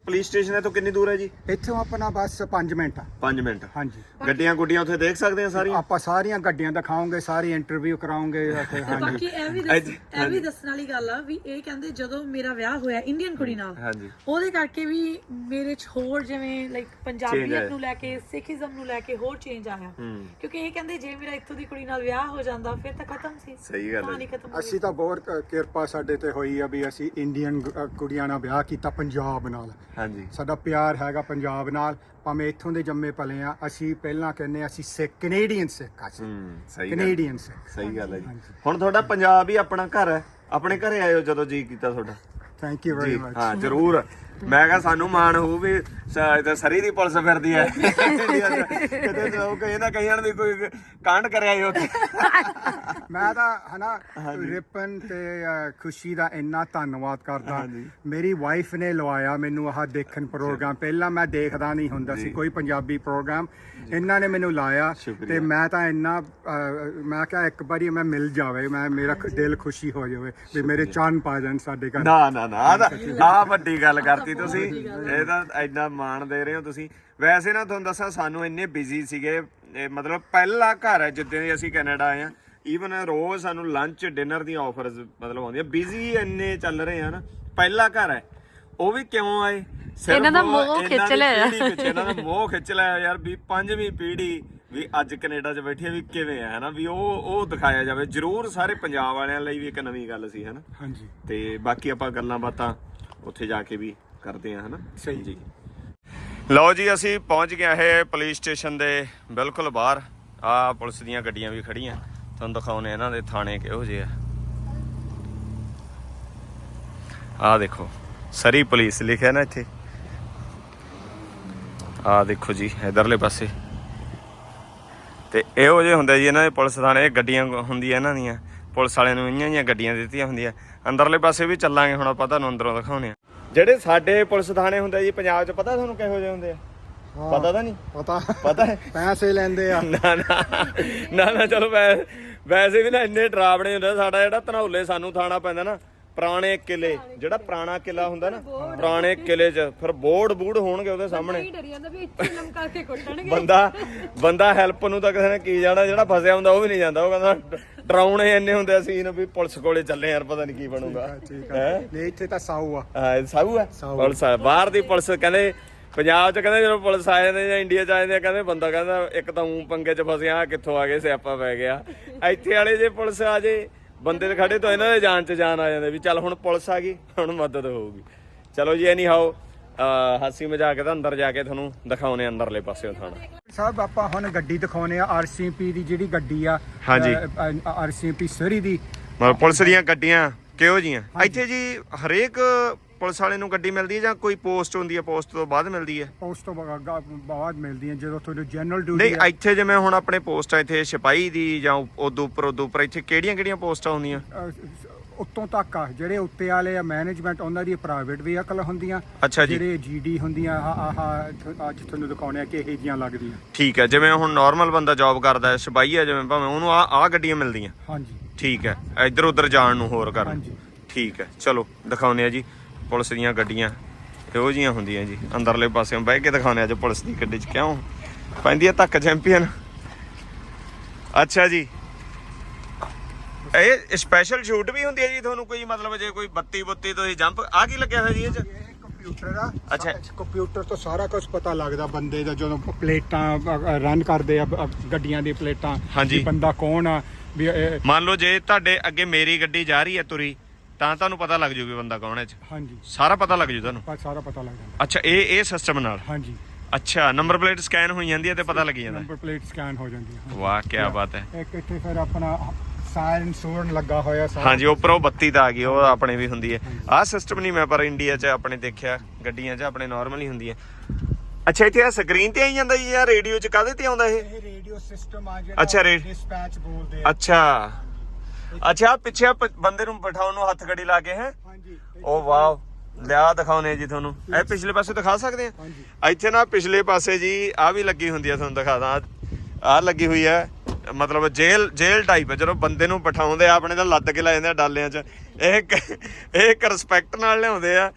Speaker 1: ਪੁਲਿਸ ਸਟੇਸ਼ਨ ਤੋਂ ਕਿੰਨੀ ਦੂਰ ਹੈ ਜੀ?
Speaker 3: ਇੱਥੋਂ ਆਪਣਾ ਬਸ 5 ਮਿੰਟ ਆ।
Speaker 1: 5 ਮਿੰਟ।
Speaker 3: ਹਾਂਜੀ।
Speaker 1: ਗੱਡੀਆਂ ਗੁੱਡੀਆਂ ਉੱਥੇ ਦੇਖ ਸਕਦੇ ਆ ਸਾਰੀਆਂ?
Speaker 3: ਆਪਾਂ ਸਾਰੀਆਂ ਗੱਡੀਆਂ ਦਿਖਾਉਂਗੇ ਸਾਰੀ ਇੰਟਰਵਿਊ ਕਰਾਉਂਗੇ ਉੱਥੇ ਹਾਂਜੀ।
Speaker 2: ਬਾਕੀ ਇਹ ਵੀ ਦੱਸ- ਇਹ ਵੀ ਦੱਸਣ ਵਾਲੀ ਗੱਲ ਆ ਵੀ ਇਹ ਕਹਿੰਦੇ ਜਦੋਂ ਮੇਰਾ ਵਿਆਹ ਹੋਇਆ ਇੰਡੀਅਨ ਕੁੜੀ ਨਾਲ
Speaker 1: ਹਾਂਜੀ।
Speaker 2: ਉਹਦੇ ਕਰਕੇ ਵੀ ਮੇਰੇ ਚ ਹੋਰ ਜਿਵੇਂ ਲਾਈਕ
Speaker 1: Change
Speaker 2: ਪੰਜਾਬੀਅਤ
Speaker 1: ਆਇਆ।
Speaker 2: ਨੂੰ ਲੈ ਕੇ ਸਿੱਖੀਜ਼ਮ ਨੂੰ ਲੈ ਕੇ ਹੋਰ ਚੇਂਜ ਆਇਆ।
Speaker 1: ਹੂੰ।
Speaker 2: ਕਿਉਂਕਿ ਇਹ ਕਹਿੰਦੇ ਜੇ ਮੇਰਾ ਇੱਥੋਂ ਦੀ ਕੁੜੀ ਨਾਲ ਵਿਆਹ ਹੋ ਜਾਂਦਾ ਫਿਰ ਤਾਂ ਖਤਮ ਸੀ।
Speaker 1: ਸਹੀ ਗੱਲ ਹੈ।
Speaker 2: ਕਹਾਣੀ ਖਤਮ ਹੋ
Speaker 3: ਅਸੀਂ ਤਾਂ ਬਹੁਤ ਅ, ਕਿਰਪਾ ਸਾਡੇ ਤੇ ਹੋਈ ਆ ਵੀ ਅਸੀਂ ਇੰਡੀਅਨ ਕੁੜੀਆਂ ਨਾਲ ਵਿਆਹ ਕੀਤਾ ਪੰਜਾਬ ਨਾਲ।
Speaker 1: ਹਾਂਜੀ।
Speaker 3: ਸਾਡਾ ਪਿਆਰ ਹੈਗਾ ਪੰਜਾਬ ਨਾਲ। ਭਾਵੇਂ ਇੱਥੋਂ ਦੇ ਜੰਮੇ ਪਲੇ ਆ ਅਸੀਂ ਪਹਿਲਾਂ ਕਹਿੰਦੇ ਅਸੀਂ ਸਿੱਖ ਕੈਨੇਡੀਅਨ ਸਿੱਖ ਅਸੀਂ
Speaker 1: ਹੂੰ ਸਹੀ ਗੱਲ।
Speaker 3: ਕੈਨੇਡੀਅਨ ਸਿੱਖ।
Speaker 1: ਸਹੀ ਗੱਲ ਹੈ ਜੀ। ਹੁਣ ਤੁਹਾਡਾ ਪੰਜਾਬ ਹੀ ਆਪਣਾ ਘਰ ਹੈ। ਆਪਣੇ ਘਰੇ ਆਇਓ ਜਦੋਂ ਜੀ ਕੀਤਾ ਤੁਹਾਡਾ।
Speaker 3: Thank you very
Speaker 1: ji
Speaker 3: much
Speaker 1: ਹਾਂ ਜ਼ਰੂਰ। ਮੈਂ ਕਹਾਂ ਸਾਨੂੰ ਮਾਣ ਹੋਊ ਵੀ ਸਰੀ ਦੀ ਪੁਲਿਸ ਫਿਰਦੀ ਹੈ। ਕਿਤੇ ਲੋਕ ਕਹੇ ਨਾ ਕਹੀਆਂ ਕੋਈ ਕਾਂਡ ਕਰਿਆ ਹੀ ਉੱਥੇ।
Speaker 3: ਮੈਂ ਤਾਂ ਹਨਾ ਰਿਪਨ ਤੇ ਖੁਸ਼ੀ ਦਾ ਇੰਨਾ ਧੰਨਵਾਦ ਕਰਦਾ। ਮੇਰੀ ਵਾਈਫ ਨੇ ਲਵਾਇਆ ਮੈਨੂੰ ਆਹ ਦੇਖਣ ਪ੍ਰੋਗਰਾਮ ਪਹਿਲਾਂ ਮੈਂ ਦੇਖਦਾ ਨਹੀਂ ਹੁੰਦਾ ਸੀ ਕੋਈ ਪੰਜਾਬੀ ਪ੍ਰੋਗਰਾਮ ਇਹਨਾਂ ਨੇ ਮੈਨੂੰ ਲਾਇਆ। ਤੇ ਮੈਂ ਤਾਂ ਇੰਨਾ ਮੈਂ ਕਿਹਾ ਇੱਕ ਵਾਰੀ ਮੈਂ ਮਿਲ ਜਾਵੇ ਮੈਂ ਮੇਰਾ ਦਿਲ ਖੁਸ਼ੀ ਹੋ ਜਾਵੇ ਵੀ ਮੇਰੇ ਚੰਨ ਪਾ ਜਾਣ ਸਾਡੇ ਘਰ।
Speaker 1: ਨਾ ਨਾ ਨਾ ਆ ਵੱਡੀ ਗੱਲ ਕਰਤੀ ਤੁਸੀਂ। ਇਹ ਤਾਂ ਇੰਨਾ ਮਾਣ ਦੇ ਰਹੇ ਹੋ ਤੁਸੀਂ। ਵੈਸੇ ਨਾ ਤੁਹਾਨੂੰ ਦੱਸਾਂ ਸਾਨੂੰ ਇੰਨੇ ਬਿਜ਼ੀ ਸੀਗੇ। ਮਤਲਬ ਪਹਿਲਾ ਘਰ ਹੈ ਜਿੱਦਾਂ ਅਸੀਂ ਕੈਨੇਡਾ ਆਏ ਆ ਈਵਨ ਰੋਜ਼ ਸਾਨੂੰ ਲੰਚ ਡਿਨਰ ਦੀਆਂ ਆਫਰਸ ਮਤਲਬ ਆਉਂਦੀਆਂ। ਬਿਜ਼ੀ ਇੰਨੇ ਚੱਲ ਰਹੇ ਆ ਨਾ। ਪਹਿਲਾ ਘਰ ਹੈ। ਉਹ ਵੀ ਕਿਉਂ ਆਏ? ਸਿਰਫ
Speaker 4: ਇਹਨਾਂ ਦਾ ਮੋਹ
Speaker 1: ਇਹਨਾਂ
Speaker 4: ਖਿੱਚ
Speaker 1: ਦੀ
Speaker 4: ਲਿਆ।
Speaker 1: ਪੀੜ੍ਹੀ ਪਿੱਛੇ ਇਹਨਾਂ ਦਾ ਮੋਹ ਖਿੱਚ ਲਿਆ ਯਾਰ ਵੀ ਪੰਜਵੀਂ ਪੀੜ੍ਹੀ ਵੀ ਅੱਜ ਕੈਨੇਡਾ 'ਚ ਬੈਠੀ ਆ ਵੀ ਕਿਵੇਂ ਆ ਹਨਾ? ਵੀ ਉਹ ਉਹ ਦਿਖਾਇਆ ਜਾਵੇ। ਜ਼ਰੂਰ ਸਾਰੇ ਪੰਜਾਬ ਵਾਲਿਆਂ ਲਈ ਵੀ ਇੱਕ ਨਵੀਂ ਗੱਲ ਸੀ ਹਨਾ?
Speaker 3: ਹਾਂਜੀ।
Speaker 1: ਤੇ ਬਾਕੀ ਆਪਾਂ ਗੱਲਾਂ ਬਾਤਾਂ ਉੱਥੇ ਜਾ ਕੇ ਵੀ ਕਰਦੇ ਆ ਹਨਾ?
Speaker 3: ਸਹੀ।
Speaker 1: ਜੀ। ਲਓ ਜੀ ਅਸੀਂ ਪਹੁੰਚ ਗਏ ਇਹ ਪੁਲਿਸ ਸਟੇਸ਼ਨ ਦੇ ਬਿਲਕੁਲ ਬਾਹਰ। ਆ ਪੁਲਿਸ ਦੀਆਂ ਗੱਡੀਆਂ ਵੀ ਖੜੀਆਂ ਤੁਹਾਨੂੰ ਦਿਖਾਉਨੇ ਇਹਨਾਂ ਦੇ ਥਾਣੇ ਕਿਹੋ ਜਿਹੇ ਆ। ਆ ਦੇਖੋ ਸਰੀ ਪੁਲਿਸ ਲਿਖਿਆ ਨਾ ਇੱਥੇ। ਆ ਦੇਖੋ ਜੀ ਇਧਰਲੇ ਪਾਸੇ। ਤੇ ਇਹੋ ਜਿਹੇ ਹੁੰਦੇ ਜੀ ਇਹਨਾਂ ਦੇ ਪੁਲਿਸ ਥਾਣੇ ਗੱਡੀਆਂ ਹੁੰਦੀਆਂ ਇਹਨਾਂ ਦੀਆਂ। ਪੁਲਿਸ ਵਾਲਿਆਂ ਨੂੰ ਇੰਨੀਆਂ ਜਿਹੀਆਂ ਗੱਡੀਆਂ ਦਿੱਤੀਆਂ ਹੁੰਦੀਆਂ। ਅੰਦਰਲੇ ਪਾਸੇ ਵੀ ਚੱਲਾਂਗੇ ਹੁਣ ਆਪਾਂ ਤੁਹਾਨੂੰ ਅੰਦਰੋਂ ਦਿਖਾਉਨੇ ਆ ਜਿਹੜੇ ਸਾਡੇ ਪੁਲਿਸ ਥਾਣੇ ਹੁੰਦੇ ਜੀ ਪੰਜਾਬ 'ਚ ਪਤਾ ਤੁਹਾਨੂੰ ਕਿਹੋ ਜਿਹੇ ਹੁੰਦੇ ਆ? ਪਤਾ ਤਾਂ ਨਹੀਂ?
Speaker 3: ਪਤਾ।
Speaker 1: ਪਤਾ?
Speaker 3: ਪੈਸੇ ਲੈਂਦੇ ਆ।
Speaker 1: ਨਾ ਨਾ। ਨਾ ਨਾ ਚਲੋ ਵੈਸੇ ਵੀ ਨਾ ਇੰਨੇ ਡਰਾਵਣੇ ਹੁੰਦੇ। ਸਾਡਾ ਜਿਹੜਾ ਧਨੌਲੇ ਸਾਨੂੰ ਥਾਣਾ ਪੈਂਦਾ ਨਾ ਪੁਰਾਣੇ ਕਿਲੇ ਜਿਹੜਾ ਪੁਰਾਣਾ ਕਿਲਾ ਹੁੰਦਾ ਨਾ ਪੁਰਾਣੇ ਕਿਲੇ 'ਚ ਫਿਰ ਬੋਰਡ ਬੂੜ ਹੋਣਗੇ ਉਹਦੇ ਸਾਹਮਣੇ।
Speaker 4: ਡਰੀ ਜਾਂਦਾ ਵੀ ਇੱਥੇ ਲਮਕਾ ਕੇ ਕੁੱਟਣਗੇ।
Speaker 1: ਬੰਦਾ ਬੰਦਾ ਹੈਲਪ ਨੂੰ ਤਾਂ ਕਿਸੇ ਨੇ ਕੀ ਜਾਣਾ ਜਿਹੜਾ ਫਸਿਆ ਹੁੰਦਾ ਉਹ ਵੀ ਨਹੀਂ ਜਾਂਦਾ। ਉਹ ਕਹਿੰਦਾ ਡਰਾਉਣੇ ਇੰਨੇ ਹੁੰਦੇ ਆ ਸੀਨ ਵੀ ਪੁਲਿਸ ਕੋਲੇ ਚੱਲੇ ਯਾਰ ਪਤਾ ਨਹੀਂ ਕੀ ਬਣੂਗਾ।
Speaker 3: ਠੀਕ ਆ
Speaker 1: ਹੈ?
Speaker 3: ਨਹੀਂ ਇੱਥੇ ਤਾਂ ਸਾਊ ਆ।
Speaker 1: ਹਾਂ ਸਾਊ ਹੈ
Speaker 3: ਸਾਊ।
Speaker 1: ਪੁਲਿਸ ਆ। ਬਾਹਰ ਦੀ ਪੁਲਿਸ ਕਹਿੰਦੇ ਪੰਜਾਬ ਚ ਕਹਿੰਦੇ ਜਦੋਂ ਪੁਲਿਸ ਆ ਜਾਂਦੇ ਜਾਂ ਇੰਡੀਆ ਚ ਆ ਜਾਂਦੇ ਆ, ਕਹਿੰਦੇ ਬੰਦਾ ਕਹਿੰਦਾ ਇੱਕ ਤਾਂ ਉਂ ਪੰਗੇ ਚ ਫਸਿਆ ਕਿੱਥੋਂ ਆ ਗਏ ਸਿਆਪਾ ਪੈ ਗਿਆ। ਇੱਥੇ ਵਾਲੇ ਜੇ ਪੁਲਿਸ ਆ ਜੇ ਬੰਦੇ ਤੇ ਖੜੇ ਤਾਂ ਇਹਨਾਂ ਦੇ ਜਾਨ ਚ ਜਾਨ ਆ ਜਾਂਦੇ ਵੀ ਚੱਲ ਹੁਣ ਪੁਲਿਸ ਆ ਗਈ ਹੁਣ ਮਦਦ ਹੋਊਗੀ। ਚਲੋ ਜੀ ਐਨੀ ਹਾਓ ਹਾਸੀ ਮਜ਼ਾਕ ਤਾਂ ਅੰਦਰ ਜਾ ਕੇ ਤੁਹਾਨੂੰ ਦਿਖਾਉਨੇ ਅੰਦਰਲੇ ਪਾਸੇ ਥਾਣਾ।
Speaker 3: ਸਾਹਿਬ ਆਪਾਂ ਹੁਣ ਗੱਡੀ ਦਿਖਾਉਨੇ ਆ ਆਰਸੀਪੀ ਦੀ ਜਿਹੜੀ ਗੱਡੀ ਆ
Speaker 1: ਹਾਂਜੀ।
Speaker 3: ਆਰਸੀਪੀ ਸਰੀ ਦੀ।
Speaker 1: ਮਤਲਬ ਪੁਲਿਸ ਦੀਆਂ ਗੱਡੀਆਂ ਕਿਹੋ ਜੀਆਂ? ਇੱਥੇ ਜੀ ਹਰੇਕ ਪੁਲਿਸ ਵਾਲੇ ਨੂੰ ਗੱਡੀ ਮਿਲਦੀ ਹੈ ਜਾਂ ਕੋਈ ਪੋਸਟ ਹੁੰਦੀ ਹੈ? ਪੋਸਟ ਤੋਂ ਬਾਅਦ ਮਿਲਦੀ ਹੈ।
Speaker 3: ਉਸ ਤੋਂ ਬਾ- ਗਾ- ਬਾਅਦ ਮਿਲਦੀਆਂ ਜਦੋਂ ਤੁਹਾਨੂੰ ਜਨਰਲ
Speaker 1: ਨਹੀਂ
Speaker 3: ਡਿਊਟੀ ਆ
Speaker 1: ਇੱਥੇ ਜਿਵੇਂ ਹੁਣ ਆਪਣੇ ਪੋਸਟ ਇੱਥੇ ਸਿਪਾਹੀ ਦੀ ਜਾਂ ਉਦੋਂ ਉੱਪਰ ਉਦੋਂ ਉੱਪਰ ਇੱਥੇ ਕਿਹੜੀਆਂ ਕਿਹੜੀਆਂ ਪੋਸਟਾਂ ਹੁੰਦੀਆਂ?
Speaker 3: ਉੱਤੋਂ ਤੱਕ ਆ ਜਿਹੜੇ ਉੱਤੇ ਵਾਲੇ ਆ ਮੈਨੇਜਮੈਂਟ ਉਹਨਾਂ ਦੀ ਪ੍ਰਾਈਵੇਟ ਵਹੀਕਲ ਹੁੰਦੀਆਂ।
Speaker 1: ਅੱਛਾ ਜੀ।
Speaker 3: ਜਿਹੜੇ ਜੀਡੀ ਹੁੰਦੀਆਂ ਆ ਆ ਅੱਜ ਤੁਹਾਨੂੰ ਦਿਖਾਉਣੇ ਆ ਕਿ ਇਹ ਜੀਆਂ ਲੱਗਦੀਆਂ।
Speaker 1: ਠੀਕ ਹੈ ਜਿਵੇਂ ਹੁਣ ਨਾਰਮਲ ਬੰਦਾ ਜੌਬ ਕਰਦਾ ਹੈ ਸਿਪਾਹੀ ਹੈ ਜਿਵੇਂ ਭਾਵੇਂ ਉਹਨੂੰ ਆ ਆ ਗੱਡੀਆਂ ਮਿਲਦੀਆਂ।
Speaker 3: ਹਾਂਜੀ।
Speaker 1: ਠੀਕ ਹੈ ਇੱਧਰ ਉੱਧਰ ਜਾਣ ਨੂੰ ਹੋਰ ਕਰਨ।
Speaker 3: ਹਾਂਜੀ।
Speaker 1: ਠੀਕ ਹੈ ਚਲੋ ਦਿਖਾਉਂਦੇ ਆ ਜੀ। ਪੁਲਿਸ ਦੀਆਂ ਗੱਡੀਆਂ। ਇਹੋ ਜੀਆਂ ਹੁੰਦੀਆਂ ਜੀ। ਅੰਦਰਲੇ ਪਾਸਿਓਂ ਬਹਿ ਕੇ ਦਿਖਾਉਂਦੇ ਆ ਅੱਜ ਪੁਲਿਸ ਦੀ ਗੱਡੀ 'ਚ ਕਿਉਂ? ਪੈਂਦੀ ਆ ਧੱਕ ਚੈਂਪੀਅਨ। ਅੱਛਾ ਜੀ। ਇਹ ਸਪੈਸ਼ਲ ਸ਼ੂਟ ਵੀ ਹੁੰਦੀ ਹੈ ਜੀ ਤੁਹਾਨੂੰ ਕੋਈ ਮਤਲਬ ਜੇ ਕੋਈ ਬੱਤੀ ਬੁੱਤੀ ਤੁਸੀਂ ਜੰਪ ਆ ਕੀ ਲੱਗਿਆ ਹੋਇਆ ਜੀ ਇਹ 'ਚ?
Speaker 3: ਕੰਪਿਊਟਰ ਆ।
Speaker 1: ਅੱਛਾ।
Speaker 3: ਕੰਪਿਊਟਰ ਤੋਂ ਸਾਰਾ ਕੁਝ ਪਤਾ ਲੱਗਦਾ ਬੰਦੇ ਦਾ ਜਦੋਂ ਪਲੇਟਾਂ ਰਨ ਕਰਦੇ ਆ ਗੱਡੀਆਂ ਦੀ ਪਲੇਟਾਂ। ਵੀ ਬੰਦਾ ਕੌਣ ਆ ਵੀ
Speaker 1: ਮੰਨ ਲਓ ਜੇ ਤੁਹਾਡੇ ਅੱਗੇ ਮੇਰੀ ਗੱਡੀ ਜਾ ਰਹੀ ਹੈ ਤੁਰੀ ਤਾਂ ਤੁਹਾਨੂੰ ਪਤਾ ਲੱਗ ਜੂ ਵੀ ਬੰਦਾ ਕੌਣ ਹੈ 'ਚ।
Speaker 3: ਹਾਂਜੀ।
Speaker 1: ਸਾਰਾ ਪਤਾ ਲੱਗ ਜੂ ਤੁਹਾਨੂੰ?
Speaker 3: ਸਾਰਾ ਪਤਾ ਲੱਗ ਜਾਂਦਾ।
Speaker 1: ਅੱਛਾ ਇਹ ਇਹ ਸਿਸਟਮ ਨਾਲ?
Speaker 3: ਹਾਂਜੀ।
Speaker 1: ਅੱਛਾ ਨੰਬਰ ਪਲੇਟ ਸਕੈਨ ਹੋਈ ਜਾਂਦੀ ਹੈ ਤੇ ਪਤਾ ਲੱਗ ਜਾਂਦਾ।
Speaker 3: ਨੰਬਰ ਪਲੇਟ ਸਕੈਨ ਹੋ ਜਾਂਦੀ ਹੈ
Speaker 1: ਵਾਹ ਕੀ ਬਾਤ ਹੈ।
Speaker 3: ਇੱਕ ਇੱਥੇ ਫਿਰ ਆਪਣਾ ਸਾਇਰਨ ਸੂਰਨ ਲੱਗਾ ਹੋਇਆ ਸਾਰਾ।
Speaker 1: ਹਾਂਜੀ ਉੱਪਰੋਂ ਬੱਤੀ ਤਾਂ ਆ ਗਈ ਉਹ ਆਪਣੇ ਵੀ ਹੁੰਦੀ ਹੈ। ਆਹ ਸਿਸਟਮ ਨਹੀਂ ਮੈਂ ਪਰ ਇੰਡੀਆ 'ਚ ਆਪਣੇ ਦੇਖਿਆ ਗੱਡੀਆਂ 'ਚ ਆਪਣੇ ਨਾਰਮਲੀ ਹੁੰਦੀ ਹੈ। ਅੱਛਾ ਇੱਥੇ ਆ ਸਕਰੀਨ ਤੇ ਆਈ ਜਾਂਦਾ ਜੀ ਜਾਂ ਰੇਡੀਓ 'ਚ ਕਾਹਦੇ ਤੇ ਆਉਂਦਾ ਇਹ?
Speaker 3: ਇਹ ਰੇਡੀਓ ਸਿਸਟਮ ਆ ਜਿਹੜਾ
Speaker 1: ਅੱਛਾ, ਰੇ-
Speaker 3: ਡਿਸਪੈਚ ਬੋਲਦੇ ਆ।
Speaker 1: ਅੱਛਾ। ਅੱਛਾ ਪਿੱਛੇ ਆਹ ਪ- ਬੰਦੇ ਨੂੰ ਬਿਠਾਉਣ ਨੂੰ ਹੱਥ ਘੜੀ ਲਾ ਕੇ ਹੈ?
Speaker 3: ਹਾਂਜੀ
Speaker 1: ਉਹ ਵਾਓ ਲਿਆ ਦਿਖਾਉਨੇ ਜੀ ਤੁਹਾਨੂੰ। ਇਹ ਪਿਛਲੇ ਪਾਸੇ ਦਿਖਾ ਸਕਦੇ ਆ?
Speaker 3: ਹਾਂਜੀ।
Speaker 1: ਇੱਥੇ ਨਾ ਪਿਛਲੇ ਪਾਸੇ ਜੀ ਆ ਵੀ ਲੱਗੀ ਹੁੰਦੀ ਆ ਤੁਹਾਨੂੰ ਦਿਖਾਦਾ ਆ ਲੱਗੀ ਹੋਈ ਹੈ ਮਤਲਬ ਜੇਲ ਜੇਲ ਟਾਈਪ ਹੈ ਜਦੋਂ ਬੰਦੇ ਨੂੰ ਬਿਠਾਉਂਦੇ ਆ ਆਪਣੇ ਤਾਂ ਲੱਦ ਕੇ ਲੈ ਜਾਂਦੇ ਆ ਡਾਲਿਆਂ 'ਚ। ਇਹ ਇੱਕ- ਇਹ ਇੱਕ ਰਿਸਪੈਕਟ ਨਾਲ ਲਿਆਉਂਦੇ ਆ।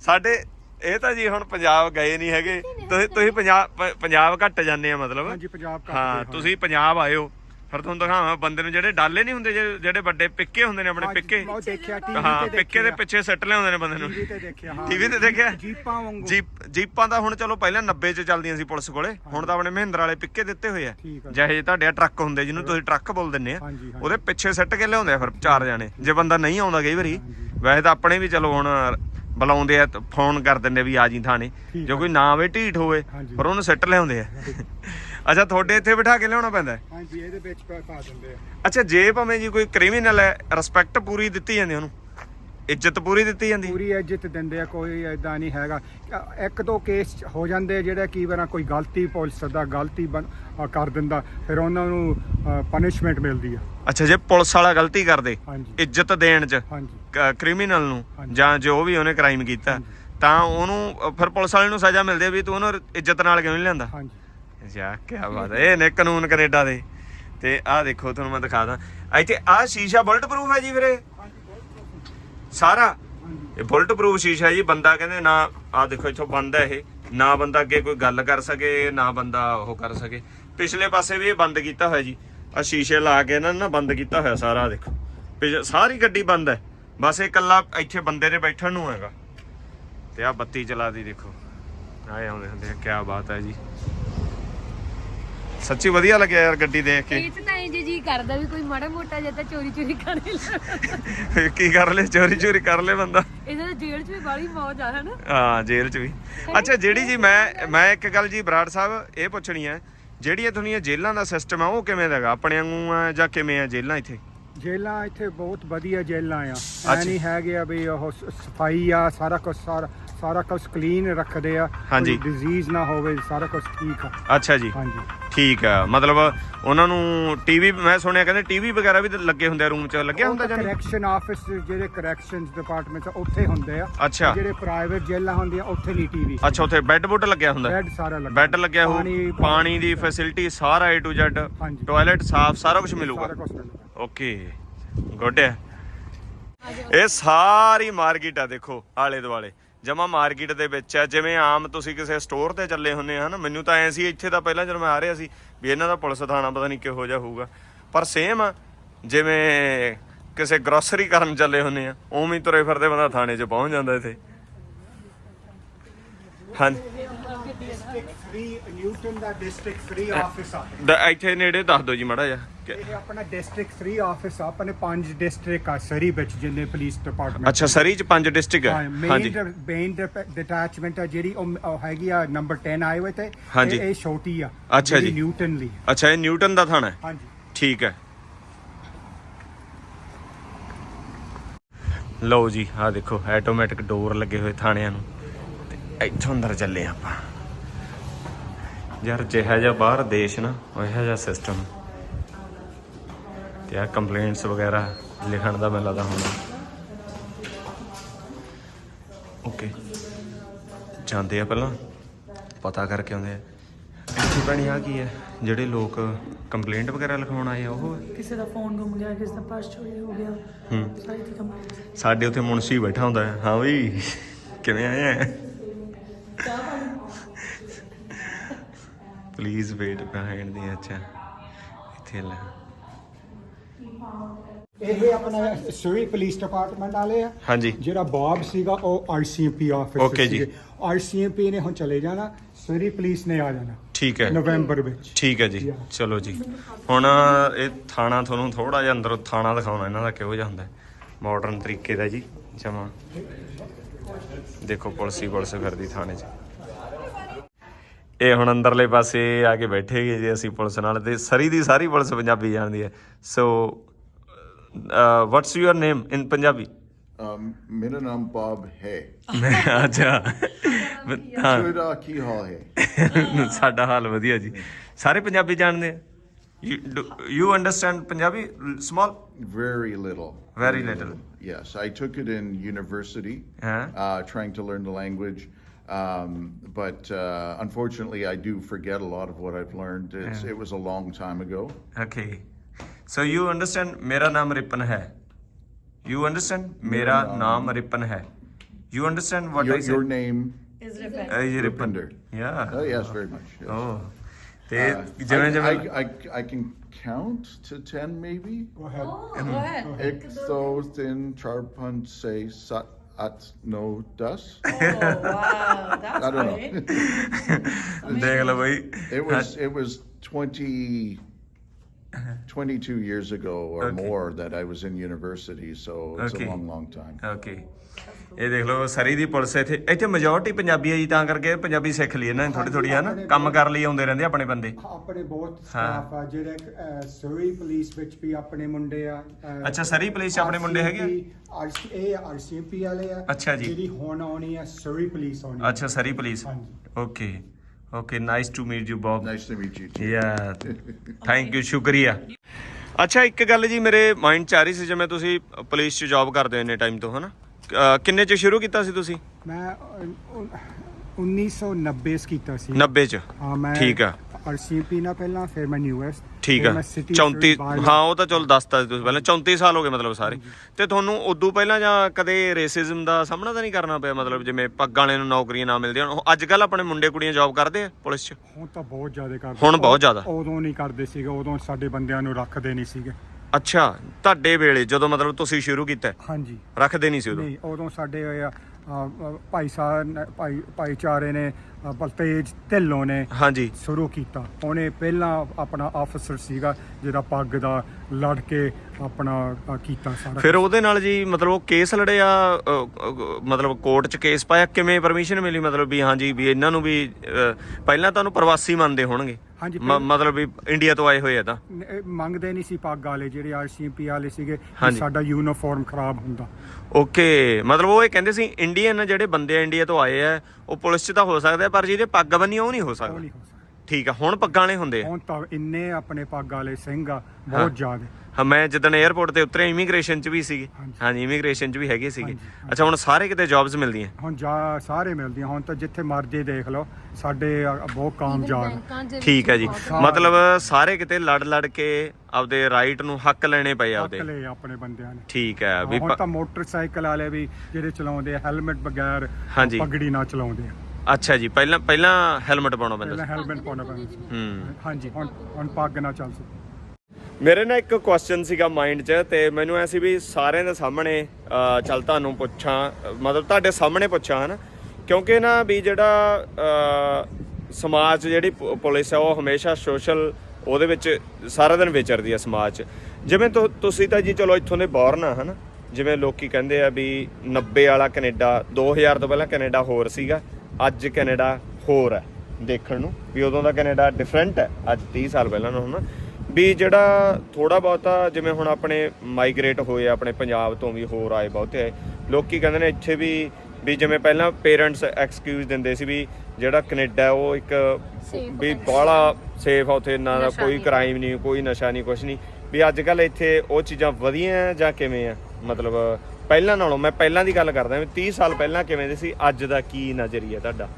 Speaker 1: ਸਾਡੇ ਇਹ ਤਾਂ ਜੀ ਹੁਣ ਪੰਜਾਬ ਗਏ ਨਹੀਂ ਹੈਗੇ। ਤੁਸੀਂ ਤੁਸੀਂ ਪੰਜਾਬ ਪ- ਪੰਜਾਬ ਘੱਟ ਜਾਂਦੇ ਆ ਮਤਲਬ।
Speaker 3: ਹਾਂਜੀ ਪੰਜਾਬ ਕੱਟ
Speaker 1: ਹਾਂ ਤੁਸੀਂ ਪੰਜਾਬ ਆਇਓ। ਫਿਰ ਤੁਹਾਨੂੰ ਦਿਖਾਵਾਂ ਬੰਦੇ ਨੂੰ ਜਿਹੜੇ ਡਾਲੇ ਨਹੀਂ ਹੁੰਦੇ ਜਿਹੜੇ ਜਿਹੜੇ ਵੱਡੇ ਪਿੱਕੇ ਹੁੰਦੇ ਨੇ ਆਪਣੇ ਪਿੱਕੇ।
Speaker 3: ਉਹ ਦੇਖਿਆ ਟੀਵੀ
Speaker 1: ਹਾਂ ਪਿੱਕੇ ਦੇ ਪਿੱਛੇ ਸੱਟ ਲਿਆਉਂਦੇ ਨੇ ਬੰਦੇ ਨੂੰ।
Speaker 3: ਟੀਵੀ ਤੇ ਦੇਖਿਆ ਹਾਂ।
Speaker 1: ਟੀਵੀ ਤੇ ਦੇਖਿਆ?
Speaker 3: ਜੀਪਾਂ ਵਾਂਗੂ।
Speaker 1: ਜੀਪ ਜੀਪਾਂ ਦਾ ਹੁਣ ਚਲੋ ਪਹਿਲਾਂ 90 ਚ ਚੱਲਦੀਆਂ ਸੀ ਪੁਲਿਸ ਕੋਲੇ। ਹੁਣ ਤਾਂ ਆਪਣੇ ਮਹਿੰਦਰ ਵਾਲੇ ਪਿੱਕੇ ਦਿੱਤੇ ਹੋਏ ਆ। ਜਿਹੇ ਜਿਹੇ ਤੁਹਾਡੇ ਟਰੱਕ ਹੁੰਦੇ ਜਿਹਨੂੰ ਤੁਸੀਂ ਟਰੱਕ ਬੋਲ ਦਿੰਨੇ ਆ। ਉਹਦੇ ਪਿੱਛੇ ਸੱਟ ਕੇ ਲਿਆਉਂਦੇ ਆ ਫਿਰ ਚਾਰ ਜਾਣੇ। ਜੇ ਬੰਦਾ ਨਹੀਂ ਆਉਂਦਾ ਕਈ ਵਾਰੀ ਵੈਸੇ ਤਾਂ ਆਪਣੇ ਵੀ ਚਲੋ ਹੁਣ ਬੁਲਾਉਂਦੇ ਆ ਫੋਨ ਕਰ ਦਿੰਦੇ ਵੀ ਆ ਜੀ ਥਾਣੇ। ਜੋ ਕੋਈ ਨਾ ਆਵੇ ਢੀਠ ਹੋਵੇ। ਪਰ ਉਹਨੂੰ ਸੱਟ ਲਿਆਉਂਦੇ ਆ। ਅੱਛਾ ਤੁਹਾਡੇ ਇੱਥੇ ਬਿਠਾ ਕੇ ਲਿਆਉਣਾ ਪੈਂਦਾ ਹੈ?
Speaker 3: ਹਾਂਜੀ ਇਹਦੇ ਵਿੱਚ ਪਾ ਪਾ ਦਿੰਦੇ ਆ।
Speaker 1: ਅੱਛਾ ਜੇ ਭਾਵੇਂ ਜੀ ਕੋਈ ਕ੍ਰਿਮੀਨਲ ਹੈ ਰਿਸਪੈਕਟ ਪੂਰੀ ਦਿੱਤੀ ਜਾਂਦੀ ਉਹਨੂੰ? ਇੱਜ਼ਤ ਪੂਰੀ ਦਿੱਤੀ ਜਾਂਦੀ?
Speaker 3: ਪੂਰੀ ਇੱਜ਼ਤ ਦਿੰਦੇ ਆ ਕੋਈ ਐਦਾਂ ਨਹੀਂ ਹੈਗਾ। ਅ, ਇੱਕ ਦੋ ਕੇਸ ਹੋ ਜਾਂਦੇ ਆ ਜਿਹੜੇ ਕਈ ਵਾਰਾਂ ਕੋਈ ਗਲਤੀ ਪੁਲਿਸ ਦਾ ਗਲਤੀ ਬਣ- ਅ, ਕਰ ਦਿੰਦਾ ਫਿਰ ਉਹਨਾਂ ਨੂੰ ਪਨਿਸ਼ਮੈਂਟ ਮਿਲਦੀ ਆ।
Speaker 1: ਅੱਛਾ ਜੇ ਪੁਲਿਸ ਵਾਲਾ ਗਲਤੀ ਕਰਦੇ
Speaker 3: ਹਾਂਜੀ।
Speaker 1: ਇੱਜ਼ਤ ਦੇਣ 'ਚ
Speaker 3: ਹਾਂਜੀ।
Speaker 1: ਕ੍ਰਿਮੀਨਲ ਨੂੰ
Speaker 3: ਹਾਂਜੀ।
Speaker 1: ਜਾਂ ਜੋ ਵੀ ਉਹਨੇ ਕ੍ਰਾਈਮ ਕੀਤਾ ਤਾਂ ਉਹਨੂੰ ਅ, ਫਿਰ ਪੁਲਿਸ ਵਾਲੇ ਨੂੰ ਸਜ਼ਾ ਮਿਲਦੀ ਹੈ ਵੀ ਤੂੰ ਉਹਨੂੰ ਇੱਜ਼ਤ ਨਾਲ ਕਿਉਂ ਨਹੀਂ ਲੈਂਦਾ
Speaker 3: ਹਾਂਜੀ।
Speaker 1: ਯਾ ਕੀ ਬਾਤ ਹੈ। ਇਹ ਨੇ ਕਾਨੂੰਨ ਕੈਨੇਡਾ ਦੇ। ਤੇ ਆਹ ਦੇਖੋ ਤੁਹਾਨੂੰ ਮੈਂ ਦਿਖਾ ਦਾਂ ਇੱਥੇ ਆਹ ਸ਼ੀਸ਼ਾ ਬੁਲਟ ਪ੍ਰੂਫ ਹੈ ਜੀ ਵੀਰੇ। ਸਾਰਾ? ਇਹ ਬੁਲਟ ਪ੍ਰੂਫ ਸ਼ੀਸ਼ਾ ਹੈ ਜੀ ਬੰਦਾ ਕਹਿੰਦੇ ਨਾ ਆਹ ਦੇਖੋ ਇੱਥੋਂ ਬੰਦ ਹੈ ਇਹ। ਨਾ ਬੰਦਾ ਅੱਗੇ ਕੋਈ ਗੱਲ ਕਰ ਸਕੇ ਨਾ ਬੰਦਾ ਉਹ ਕਰ ਸਕੇ। ਪਿਛਲੇ ਪਾਸੇ ਵੀ ਇਹ ਬੰਦ ਕੀਤਾ ਹੋਇਆ ਜੀ। ਆ ਸ਼ੀਸ਼ੇ ਲਾ ਕੇ ਇਹਨਾਂ ਨੇ ਨਾ ਬੰਦ ਕੀਤਾ ਹੋਇਆ ਸਾਰਾ ਦੇਖੋ। ਸਾਰੀ ਗੱਡੀ ਬੰਦ ਹੈ। ਬਸ ਇਹ ਇਕੱਲਾ ਇੱਥੇ ਬੰਦੇ ਦੇ ਬੈਠਣ ਨੂੰ ਹੈਗਾ। ਤੇ ਆ ਬੱਤੀ ਚਲਾ ਦੀ ਦੇਖੋ। ਆਏ ਆਉਂਦੇ ਹੁੰਦੇ ਆ ਕੀ ਬਾਤ ਹੈ ਜੀ। ਸੱਚੀ ਵਧੀਆ ਲੱਗਿਆ ਯਾਰ ਗੱਡੀ ਦੇਖ ਕੇ।
Speaker 4: ਇਹ ਚ ਤਾਂ ਇੰਜ ਜੀ ਕਰਦਾ ਵੀ ਕੋਈ ਮਾੜਾ ਮੋਟਾ ਜਿਹਾ ਤਾਂ ਚੋਰੀ ਚੋਰੀ ਕਰ ਲੈ
Speaker 1: ਕੀ ਕਰ ਲੈ ਚੋਰੀ ਚੋਰੀ ਕਰ ਲੈ ਬੰਦਾ।
Speaker 4: ਇਹਦਾ ਤਾਂ ਜੇਲ੍ਹ 'ਚ ਵੀ ਬਾਲੀ ਮੌਜ ਆ ਹਨਾ?
Speaker 1: ਹਾਂ ਜੇਲ੍ਹ 'ਚ ਵੀ। ਅੱਛਾ ਜਿਹੜੀ ਜੀ ਮੈਂ ਮੈਂ ਇੱਕ ਗੱਲ ਜੀ ਬਰਾੜ ਸਾਹਿਬ ਇਹ ਪੁੱਛਣੀ ਹੈ ਜਿਹੜੀ ਇਹ ਦੁਨੀਆ ਜੇਲ੍ਹਾਂ ਦਾ ਸਿਸਟਮ ਆ ਉਹ ਕਿਵੇਂ ਦਾ ਹੈਗਾ? ਆਪਣੇ ਵਾਂਗੂ ਆ ਜਾਂ ਕਿਵੇਂ ਆ ਜੇਲ੍ਹਾਂ ਇੱਥੇ?
Speaker 3: ਜੇਲਾਂ ਇੱਥੇ ਬਹੁਤ ਵਧੀਆ ਜੇਲਾਂ ਆ। ਐ ਨਹੀਂ ਹੈਗੇ ਆ ਵੀ ਉਹ ਸ- ਸਫ਼ਾਈ ਆ ਸਾਰਾ ਕੁਝ ਸਾਰਾ ਸਾਰਾ ਕੁਝ ਕਲੀਨ ਰੱਖਦੇ ਆ
Speaker 1: ਹਾਂਜੀ।
Speaker 3: ਡਿਜ਼ੀਜ਼ ਨਾ ਹੋਵੇ ਸਾਰਾ ਕੁਝ ਠੀਕ ਆ।
Speaker 1: ਅੱਛਾ ਜੀ।
Speaker 3: ਹਾਂਜੀ।
Speaker 1: ਠੀਕ ਆ। ਮਤਲਬ ਉਹਨਾਂ ਨੂੰ ਟੀਵੀ ਮੈਂ ਸੁਣਿਆ ਕਹਿੰਦੇ ਟੀਵੀ ਵਗੈਰਾ ਵੀ ਤਾਂ ਲੱਗੇ ਹੁੰਦੇ ਆ ਰੂਮ 'ਚ ਲੱਗਿਆ ਹੁੰਦਾ ਜਾਂ ਨਹੀਂ?
Speaker 3: ਕਰੈਕਸ਼ਨ ਆਫਿਸ ਜਿਹੜੇ ਕਰੈਕਸ਼ਨਸ ਡਿਪਾਰਟਮੈਂਟ ਉੱਥੇ ਹੁੰਦੇ ਆ।
Speaker 1: ਅੱਛਾ।
Speaker 3: ਜਿਹੜੇ ਪ੍ਰਾਈਵੇਟ ਜੇਲਾਂ ਹੁੰਦੀਆਂ ਉੱਥੇ ਨਹੀਂ ਟੀਵੀ
Speaker 1: ਅੱਛਾ ਉੱਥੇ ਬੈੱਡ ਬੁੱਡ ਲੱਗਿਆ ਹੁੰਦਾ?
Speaker 3: ਬੈੱਡ ਸਾਰਾ ਲੱਗਾ
Speaker 1: ਬੈੱਡ ਲੱਗਿਆ ਹੋ
Speaker 3: ਪਾਣੀ-
Speaker 1: ਪਾਣੀ ਦੀ ਫੈਸਿਲਿਟੀ ਸਾਰਾ A to Z
Speaker 3: ਹਾਂਜੀ।
Speaker 1: ਟਾਇਲਟ ਸਾਫ਼ ਸਾਰਾ ਕੁਝ
Speaker 3: ਸਾਰਾ
Speaker 1: ਮਿਲੂਗਾ
Speaker 3: ਕੁਝ ਮਿਲੂਗਾ।
Speaker 1: ਓਕੇ ਗੁੱਡ ਹੈ ਇਹ ਸਾਰੀ ਮਾਰਕੀਟ ਆ ਦੇਖੋ ਆਲੇ ਦੁਆਲੇ ਜਮਾ ਮਾਰਕੀਟ ਦੇ ਵਿੱਚ ਆ ਜਿਵੇਂ ਆਮ ਤੁਸੀਂ ਕਿਸੇ ਸਟੋਰ ਤੇ ਚੱਲੇ ਹੁੰਨੇ ਆ ਨਾ ਮੈਨੂੰ ਤਾਂ ਐ ਸੀ, ਇੱਥੇ ਤਾਂ ਪਹਿਲਾਂ ਜਦੋਂ ਮੈਂ ਆ ਰਿਹਾ ਸੀ ਵੀ ਇਹਨਾਂ ਦਾ ਪੁਲਿਸ ਥਾਣਾ ਪਤਾ ਨਹੀਂ ਕਿਹੋ ਜਿਹਾ ਹੋਊਗਾ। ਪਰ ਸੇਮ ਆ, ਜਿਵੇਂ ਕਿਸੇ ਗਰੋਸਰੀ ਕਰਨ ਚੱਲੇ ਹੁੰਨੇ ਆ, ਉਵੇਂ ਹੀ ਤੁਰੇ ਫਿਰਦੇ ਬੰਦਾ ਥਾਣੇ 'ਚ ਪਹੁੰਚ ਜਾਂਦਾ ਇੱਥੇ। ਹਾਂਜੀ।
Speaker 3: ਡਿਸਟ੍ਰਿਕਟ 3 ਨਿਊਟਨ ਦਾ ਡਿਸਟ੍ਰਿਕਟ 3 ਆਫਿਸ ਆ।
Speaker 1: ਦ- ਇੱਥੇ ਨੇੜੇ ਦੱਸ ਦਿਓ ਜੀ ਮੜਾ ਜਾ
Speaker 3: ਇਹ ਆਪਣਾ ਡਿਸਟ੍ਰਿਕਟ 3 ਆਫਿਸ ਆ ਆਪਣੇ ਪੰਜ ਡਿਸਟ੍ਰਿਕਟ ਆ ਸਰੀ ਵਿੱਚ ਜਿੰਨੇ ਪੁਲਿਸ ਡਿਪਾਰਟਮੈਂਟ
Speaker 1: ਅੱਛਾ ਸਰੀ 'ਚ ਪੰਜ ਡਿਸਟ੍ਰਿਕਟ
Speaker 3: ਹਾਂ
Speaker 1: ਹਾਂਜੀ।
Speaker 3: ਮੇਨ ਡਿਟੈਚਮੈਂਟ ਆ ਜਿਹੜੀ ਉਹ ਉਹ ਹੈਗੀ ਆ ਨੰਬਰ 10 ਹਾਈਵੇ ਤੇ
Speaker 1: ਹਾਂਜੀ।
Speaker 3: ਇਹ ਇਹ ਛੋਟੀ ਆ
Speaker 1: ਅੱਛਾ ਜੀ।
Speaker 3: ਨਿਊਟਨ ਲਈ
Speaker 1: ਅੱਛਾ ਇਹ ਨਿਊਟਨ ਦਾ ਥਾਣਾ ਹੈ?
Speaker 3: ਹਾਂਜੀ।
Speaker 1: ਠੀਕ ਹੈ। ਲਓ ਜੀ ਆਹ ਦੇਖੋ ਆਟੋਮੈਟਿਕ ਡੋਰ ਲੱਗੇ ਹੋਏ ਥਾਣਿਆਂ ਨੂੰ। ਤੇ ਇੱਥੋਂ ਅੰਦਰ ਚੱਲੇ ਆਪਾਂ। ਯਾਰ ਜਿਹਾ ਜਿਹਾ ਬਾਹਰ ਦੇਸ਼ ਨਾ ਉਹ ਜਿਹਾ ਸਿਸਟਮ ਤੇ ਆ ਕੰਪਲੇਂਟਸ ਵਗੈਰਾ ਲਿਖਣ ਦਾ ਮੈਨੂੰ ਲੱਗਦਾ ਹੁੰਦਾ। ਓਕੇ ਜਾਂਦੇ ਆ ਪਹਿਲਾਂ। ਪਤਾ ਕਰਕੇ ਆਉਂਦੇ ਆ। ਇੱਥੇ ਭੈਣੇ ਆ ਕੀ ਹੈ? ਜਿਹੜੇ ਲੋਕ ਕੰਪਲੇਂਟ ਵਗੈਰਾ ਲਿਖਾਉਣ ਆਏ ਆ ਉਹ?
Speaker 2: ਕਿਸੇ ਦਾ ਫੋਨ ਗੁੰਮ ਗਿਆ ਕਿਸੇ ਦਾ ਪਰਸ ਚੋਰੀ ਹੋ ਗਿਆ।
Speaker 1: ਹੂੰ।
Speaker 2: ਸਾਰੀ ਦੀ ਕੰਪਲੀਟ
Speaker 1: ਸਾਡੇ ਉੱਥੇ ਮੁਨਸੀ ਬੈਠਾ ਹੁੰਦਾ ਹੈ। ਹਾਂ ਵੀ ਕਿਵੇਂ ਆਏ ਆ? ਪਲੀਜ਼ ਵੇਟ ਬਿਹਾਈਂਡ ਦੀ ਅੱਛਾ ਇੱਥੇ ਲੈ।
Speaker 3: ਇਹ ਆਪਣਾ ਸਰੀ ਪੁਲਿਸ ਡਿਪਾਰਟਮੈਂਟ ਵਾਲੇ ਆ।
Speaker 1: ਹਾਂਜੀ।
Speaker 3: ਜਿਹੜਾ ਬਾਬ ਸੀਗਾ ਉਹ ਆਰਸੀਐਮਪੀ ਆਫਿਸ
Speaker 1: Okay ਜੀ।
Speaker 3: ਆਰਸੀਐਮਪੀ ਨੇ ਹੁਣ ਚਲੇ ਜਾਣਾ ਸਰੀ ਪੁਲਿਸ ਨੇ ਆ ਜਾਣਾ।
Speaker 1: ਠੀਕ ਹੈ।
Speaker 3: ਨਵੰਬਰ ਵਿੱਚ।
Speaker 1: ਠੀਕ ਹੈ ਜੀ।
Speaker 3: Yeah.
Speaker 1: ਚਲੋ ਜੀ। ਹੁਣ ਇਹ ਥਾਣਾ ਤੁਹਾਨੂੰ ਥੋੜਾ ਜਿਹਾ ਅੰਦਰੋਂ ਥਾਣਾ ਦਿਖਾਉਣਾ ਇਹਨਾਂ ਦਾ ਕਿਹੋ ਜਿਹਾ ਹੁੰਦਾ ਮਾਡਰਨ ਤਰੀਕੇ ਦਾ ਜੀ ਜਮਾ। ਦੇਖੋ ਪੁਲਿਸ ਹੀ ਪੁਲਿਸ ਫਿਰਦੀ ਥਾਣੇ 'ਚ। ਇਹ ਹੁਣ ਅੰਦਰਲੇ ਪਾਸੇ ਆ ਕੇ ਬੈਠੇਗੇ ਜੀ ਅਸੀਂ ਪੁਲਿਸ ਨਾਲ ਤੇ ਸਰੀ ਦੀ ਸਾਰੀ ਪੁਲਿਸ ਪੰਜਾਬੀ ਜਾਣਦੀ ਹੈ। So what's your name in Punjabi?
Speaker 5: ਮੇਰਾ ਨਾਮ ਬਾਬ ਹੈ।
Speaker 1: ਅੱਛਾ। ਹਾਂ।
Speaker 5: ਤੁਹਾਡਾ ਕੀ ਹਾਲ ਹੈ?
Speaker 1: ਸਾਡਾ ਹਾਲ ਵਧੀਆ ਜੀ। ਸਾਰੇ ਪੰਜਾਬੀ ਜਾਣਦੇ ਆ? You understand Punjabi? Small
Speaker 5: very little.
Speaker 1: Very little.
Speaker 5: yes I took it in university
Speaker 1: Huh?
Speaker 5: uh, trying to learn the language. Um, but uh, unfortunately, I do forget a lot of what I've learned. Yeah. It was a long time ago.
Speaker 1: Okay. So you understand, Mera Naam Ripan hai. You understand, Mera Naam Ripan hai. You understand what
Speaker 5: your,
Speaker 1: I said?
Speaker 5: Your name
Speaker 1: is Ripan. Uh,
Speaker 5: Ripinder.
Speaker 1: Yeah.
Speaker 5: Oh, yes, very much. Yes.
Speaker 1: Oh.
Speaker 5: Uh, I, I, I, I, can count to 10 maybe.
Speaker 3: Go ahead.
Speaker 5: Oh, mm-hmm. go ahead. Ek, so, tin, charpan, se, sat, at no dust. Oh, wow. That's I don't know.
Speaker 1: great.
Speaker 5: It was it was 20, 22 years ago or
Speaker 1: Okay.
Speaker 5: more that I was in university, so it's
Speaker 1: Okay.
Speaker 5: a long, long time.
Speaker 1: Okay. ਇਹ ਦੇਖ ਲਓ ਸਰੀ ਦੀ police ਇੱਥੇ ਇੱਥੇ majority Punjabi ਹੈ ਜੀ ਤਾਂ ਕਰਕੇ ਪੰਜਾਬੀ ਸਿੱਖ ਲਈ ਇਹਨਾਂ ਨੇ ਥੋੜੀ ਥੋੜੀ ਹਨਾ ਕੰਮ ਕਰ ਲਈ ਆਉਂਦੇ ਰਹਿੰਦੇ ਆਪਣੇ ਬੰਦੇ
Speaker 3: ਆਪਣੇ ਬਹੁਤ ਸਟਾਫ ਆ ਜਿਹੜੇ ਸਰੀ ਪੁਲਿਸ ਵਿੱਚ ਵੀ ਆਪਣੇ ਮੁੰਡੇ ਆ ਅਹ,
Speaker 1: ਅੱਛਾ ਸਰੀ ਪੁਲਿਸ 'ਚ ਆਪਣੇ ਮੁੰਡੇ ਹੈਗੇ ਆ?
Speaker 3: RCMP ਇਹ ਆਰਸੀਐਮਪੀ ਵਾਲੇ ਆ
Speaker 1: ਅੱਛਾ ਜੀ।
Speaker 3: ਜਿਹੜੀ ਹੁਣ ਆਉਣੀ ਆ ਸਰੀ ਪੁਲਿਸ ਆਉਣੀ ਆ।
Speaker 1: ਅੱਛਾ ਸਰੀ ਪੁਲਿਸ
Speaker 3: ਹਾਂਜੀ।
Speaker 1: Okay okay nice to meet you Bob
Speaker 5: Nice to meet you too.
Speaker 1: Yeah thank you ਸ਼ੁਕਰੀਆ ਅੱਛਾ ਇੱਕ ਗੱਲ ਜੀ ਮੇਰੇ ਮਾਈਂਡ 'ਚ ਆ ਰਹੀ ਸੀ ਜਿਵੇਂ ਤੁਸੀਂ ਪੁਲਿਸ 'ਚ ਜੌਬ ਕਰਦੇ ਹੋ ਇੰਨੇ ਟਾਈਮ ਤੋਂ ਹਨਾ ਅਹ ਕਿੰਨੇ 'ਚ ਸ਼ੁਰੂ ਕੀਤਾ ਸੀ ਤੁਸੀਂ?
Speaker 3: ਮੈਂ ਅਹ, ਉਨ- 1990 ਚ ਕੀਤਾ ਸੀ।
Speaker 1: 90 'ਚ?
Speaker 3: ਹਾਂ ਮੈਂ
Speaker 1: ਠੀਕ ਆ।
Speaker 3: ਆਰਸੀਐਮਪੀ ਨਾਲ ਪਹਿਲਾਂ ਫਿਰ ਮੈਂ ਯੂਐਸ
Speaker 1: ਠੀਕ ਆ।
Speaker 3: ਮੈਂ city
Speaker 1: 34
Speaker 3: ਬਾਹਰ-
Speaker 1: ਹਾਂ ਉਹ ਤਾਂ ਚਲ ਦੱਸਤਾ ਸੀ ਤੁਸੀਂ ਪਹਿਲਾਂ। 34 ਸਾਲ ਹੋ ਗਏ ਮਤਲਬ ਸਾਰੇ। ਤੇ ਤੁਹਾਨੂੰ ਉਦੋਂ ਪਹਿਲਾਂ ਜਾਂ ਕਦੇ ਰੇਸਿਜ਼ਮ ਦਾ ਸਾਹਮਣਾ ਤਾਂ ਨਹੀਂ ਕਰਨਾ ਪਿਆ ਮਤਲਬ ਜਿਵੇਂ ਪੱਗਾਂ ਵਾਲਿਆਂ ਨੂੰ ਨੌਕਰੀਆਂ ਨਾ ਮਿਲਦੀਆਂ ਹੁਣ? ਅੱਜ ਕੱਲ ਆਪਣੇ ਮੁੰਡੇ ਕੁੜੀਆਂ ਜੌਬ ਕਰਦੇ ਆ ਪੁਲਿਸ 'ਚ?
Speaker 3: ਹੁਣ ਤਾਂ ਬਹੁਤ ਜ਼ਿਆਦਾ ਕਰਦੇ।
Speaker 1: ਹੁਣ ਬਹੁਤ ਜ਼ਿਆਦਾ।
Speaker 3: ਉਦੋਂ ਨਹੀਂ ਕਰਦੇ ਸੀਗੇ ਉਦੋਂ ਸਾਡੇ ਬੰਦਿਆਂ ਨੂੰ ਰੱਖਦੇ ਨਹੀਂ ਸੀਗੇ।
Speaker 1: ਅੱਛਾ ਤੁਹਾਡੇ ਵੇਲੇ ਜਦੋਂ ਮਤਲਬ ਤੁਸੀਂ ਸ਼ੁਰੂ ਕੀਤਾ?
Speaker 3: ਹਾਂਜੀ।
Speaker 1: ਰੱਖਦੇ ਨਹੀਂ ਸੀ ਉਦੋਂ?
Speaker 3: ਨਹੀਂ ਉਦੋਂ ਸਾਡੇ ਅ, ਭਾਈ ਸਾਹਿਬ ਭਾਈ ਭਾਈਚਾਰੇ ਨੇ ਬਲਤੇਜ ਢਿੱਲੋਂ ਨੇ
Speaker 1: ਹਾਂਜੀ।
Speaker 3: ਸ਼ੁਰੂ ਕੀਤਾ। ਉਹਨੇ ਪਹਿਲਾਂ ਆਪਣਾ ਆਫੀਸਰ ਸੀਗਾ ਜਿਹੜਾ ਪੱਗ ਦਾ ਲੜ ਕੇ ਆਪਣਾ ਕੀਤਾ ਸਾਰਾ
Speaker 1: ਫਿਰ ਉਹਦੇ ਨਾਲ ਜੀ ਮਤਲਬ ਉਹ ਕੇਸ ਲੜਿਆ ਮਤਲਬ ਕੋਰਟ 'ਚ ਕੇਸ ਪਾਇਆ ਕਿਵੇਂ ਪਰਮਿਸ਼ਨ ਮਿਲੀ ਮਤਲਬ ਵੀ ਹਾਂਜੀ ਵੀ ਇਹਨਾਂ ਨੂੰ ਵੀ ਪਹਿਲਾਂ ਤੁਹਾਨੂੰ ਪ੍ਰਵਾਸੀ ਮੰਨਦੇ ਹੋਣਗੇ?
Speaker 3: ਹਾਂਜੀ,
Speaker 1: ਮਤਲਬ ਵੀ ਇੰਡੀਆ ਤੋਂ ਆਏ ਹੋਏ ਆ ਤਾਂ?
Speaker 3: ਮੰਗਦੇ ਨਹੀਂ ਸੀ ਪੱਗ ਵਾਲੇ ਜਿਹੜੇ ਆਰਸੀਪੀ ਵਾਲੇ ਸੀਗੇ। ਸਾਡਾ ਯੂਨੀਫਾਰਮ ਖਰਾਬ ਹੁੰਦਾ।
Speaker 1: ਓਕੇ, ਮਤਲਬ ਉਹ ਇਹ ਕਹਿੰਦੇ ਸੀ, ਇੰਡੀਅਨ ਜਿਹੜੇ ਬੰਦੇ ਇੰਡੀਆ ਤੋਂ ਆਏ ਆ, ਉਹ ਪੁਲਿਸ 'ਚ ਤਾਂ ਹੋ ਸਕਦਾ ਪਰ ਜਿਹਦੇ ਪੱਗ ਬੰਨੀ ਉਹ ਨਹੀਂ ਹੋ
Speaker 3: ਉਹ ਨਹੀਂ ਹੋ ਸਕਦਾ।
Speaker 1: ਠੀਕ ਆ ਹੁਣ ਪੱਗਾਂ ਵਾਲੇ ਹੁੰਦੇ ਆ।
Speaker 3: ਹੁਣ ਤਾਂ ਇੰਨੇ ਆਪਣੇ ਪੱਗ ਵਾਲੇ ਸਿੰਘ ਆ ਬਹੁਤ ਜ਼ਿਆਦਾ।
Speaker 1: ਹਾਂ ਮੈਂ ਜਦੋਂ 에ਅਰਪੋਰਟ ਤੇ ਉਤਰਿਆ ਇਮੀਗ੍ਰੇਸ਼ਨ 'ਚ ਵੀ ਸੀਗੇ।
Speaker 3: ਹਾਂਜੀ।
Speaker 1: ਹਾਂਜੀ ਇਮੀਗ੍ਰੇਸ਼ਨ 'ਚ ਵੀ ਹੈਗੇ ਸੀਗੇ।
Speaker 3: ਹਾਂਜੀ,
Speaker 1: ਅੱਛਾ ਹੁਣ ਸਾਰੇ ਕਿਤੇ ਜੌਬਸ ਮਿਲਦੀਆਂ?
Speaker 3: ਹੁਣ ਜਾ ਸਾਰੇ ਮਿਲਦੀਆਂ। ਹੁਣ ਤਾਂ ਜਿੱਥੇ ਮਰਜ਼ੀ ਦੇਖ ਲਓ ਸਾਡੇ ਬਹੁਤ ਕਾਮਯਾਬ
Speaker 1: ਠੀਕ ਹੈ ਜੀ। ਮਤਲਬ ਸਾਰੇ ਕਿਤੇ ਲੜ ਲੜ ਕੇ ਆਪਦੇ ਰਾਈਟ ਨੂੰ ਹੱਕ ਲੈਣੇ ਪਏ ਆਪਦੇ।
Speaker 3: ਅਕਲੇ ਆਪਣੇ ਬੰਦਿਆਂ ਨੇ।
Speaker 1: ਠੀਕ ਹੈ ਵੀ
Speaker 3: ਹੁਣ
Speaker 1: ਪ-
Speaker 3: ਤਾਂ ਮੋਟਰਸਾਈਕਲ ਵਾਲੇ ਵੀ ਜਿਹੜੇ ਚਲਾਉਂਦੇ ਆ ਹੈਲਮਟ ਬਗੈਰ
Speaker 1: ਹਾਂਜੀ।
Speaker 3: ਪਗੜੀ ਨਾਲ ਚਲਾਉਂਦੇ ਆ।
Speaker 1: ਅੱਛਾ ਜੀ ਪਹਿਲਾਂ ਪਹਿਲਾਂ ਹੈਲਮਟ ਪਾਉਣਾ ਪੈਂਦਾ
Speaker 3: ਪਹਿਲਾਂ ਹੈਲਮਟ ਪਾਉਣਾ ਪੈਂਦਾ ਸੀ।
Speaker 1: ਸੀ ਹੂੰ।
Speaker 3: ਹਾਂਜੀ ਹੁਣ ਹੁਣ ਪੱਗ ਨਾਲ ਚੱਲ ਸਕਦਾ
Speaker 1: ਮੇਰੇ ਨਾਲ ਇੱਕ ਕੁਐਸਚਨ ਸੀਗਾ ਮਾਈਂਡ 'ਚ ਤੇ ਮੈਨੂੰ ਐ ਸੀ ਵੀ ਸਾਰਿਆਂ ਦੇ ਸਾਹਮਣੇ ਅਹ, ਚੱਲ ਤੁਹਾਨੂੰ ਪੁੱਛਾਂ ਮਤਲਬ ਤੁਹਾਡੇ ਸਾਹਮਣੇ ਪੁੱਛਾਂ ਹਨਾ। ਕਿਉਂਕਿ ਨਾ ਵੀ ਜਿਹੜਾ ਅਹ, ਸਮਾਜ 'ਚ ਜਿਹੜੀ ਪੁ- ਪੁਲਿਸ ਹੈ ਉਹ ਹਮੇਸ਼ਾ ਸੋਸ਼ਲ ਉਹਦੇ ਵਿੱਚ ਸਾਰਾ ਦਿਨ ਵਿਚਰਦੀ ਹੈ ਸਮਾਜ 'ਚ। ਜਿਵੇਂ ਤੁ- ਤੁਸੀਂ ਤਾਂ ਜੀ ਚਲੋ ਇੱਥੋਂ ਦੇ ਬੌਰਨ ਆ ਹਨਾ ਜਿਵੇਂ ਲੋਕੀ ਕਹਿੰਦੇ ਆ ਵੀ 90 ਵਾਲਾ ਕੈਨੇਡਾ 2000 ਤੋਂ ਪਹਿਲਾਂ ਕੈਨੇਡਾ ਹੋਰ ਸੀਗਾ। ਅੱਜ ਕੈਨੇਡਾ ਹੋਰ ਹੈ ਦੇਖਣ ਨੂੰ ਵੀ ਉਦੋਂ ਦਾ ਕੈਨੇਡਾ ਡਿਫਰੈਂਟ ਹੈ ਅੱਜ 30 ਸਾਲ ਪਹਿਲਾਂ ਨਾਲੋਂ ਹਨਾ ਵੀ ਜਿਹੜਾ ਥੋੜਾ ਬਹੁਤਾ ਜਿਵੇਂ ਹੁਣ ਆਪਣੇ ਮਾਈਗ੍ਰੇਟ ਹੋਏ ਆ ਆਪਣੇ ਪੰਜਾਬ ਤੋਂ ਵੀ ਹੋਰ ਆਏ ਬਹੁਤੇ ਆਏ ਲੋਕੀ ਕਹਿੰਦੇ ਨੇ ਇੱਥੇ ਵੀ ਵੀ ਜਿਵੇਂ ਪਹਿਲਾਂ ਪੇਰੈਂਟਸ ਐਕਸਕਿਊਜ਼ ਦਿੰਦੇ ਸੀ ਵੀ ਜਿਹੜਾ ਕੈਨੇਡਾ ਉਹ ਇੱਕ ਵੀ ਬਾਹਲਾ ਸੇਫ ਆ ਉੱਥੇ ਨਾ ਕੋਈ। ਕ੍ਰਾਈਮ ਨਹੀਂ ਕੋਈ ਨਸ਼ਾ ਨਹੀਂ ਕੁਛ ਨਹੀਂ। ਵੀ ਅੱਜ ਕੱਲ ਇੱਥੇ ਉਹ ਚੀਜ਼ਾਂ ਵਧੀਆਂ ਜਾਂ ਕਿਵੇਂ ਆ? ਮਤਲਬ ਪਹਿਲਾਂ ਨਾਲੋਂ ਮੈਂ ਪਹਿਲਾਂ ਦੀ ਗੱਲ ਕਰਦਾ ਵੀ 30 ਸਾਲ ਪਹਿਲਾਂ ਕਿਵੇਂ ਦੇ ਸੀ ਅੱਜ ਦਾ ਕੀ ਨਜ਼ਰੀਆ ਤੁਹਾਡਾ?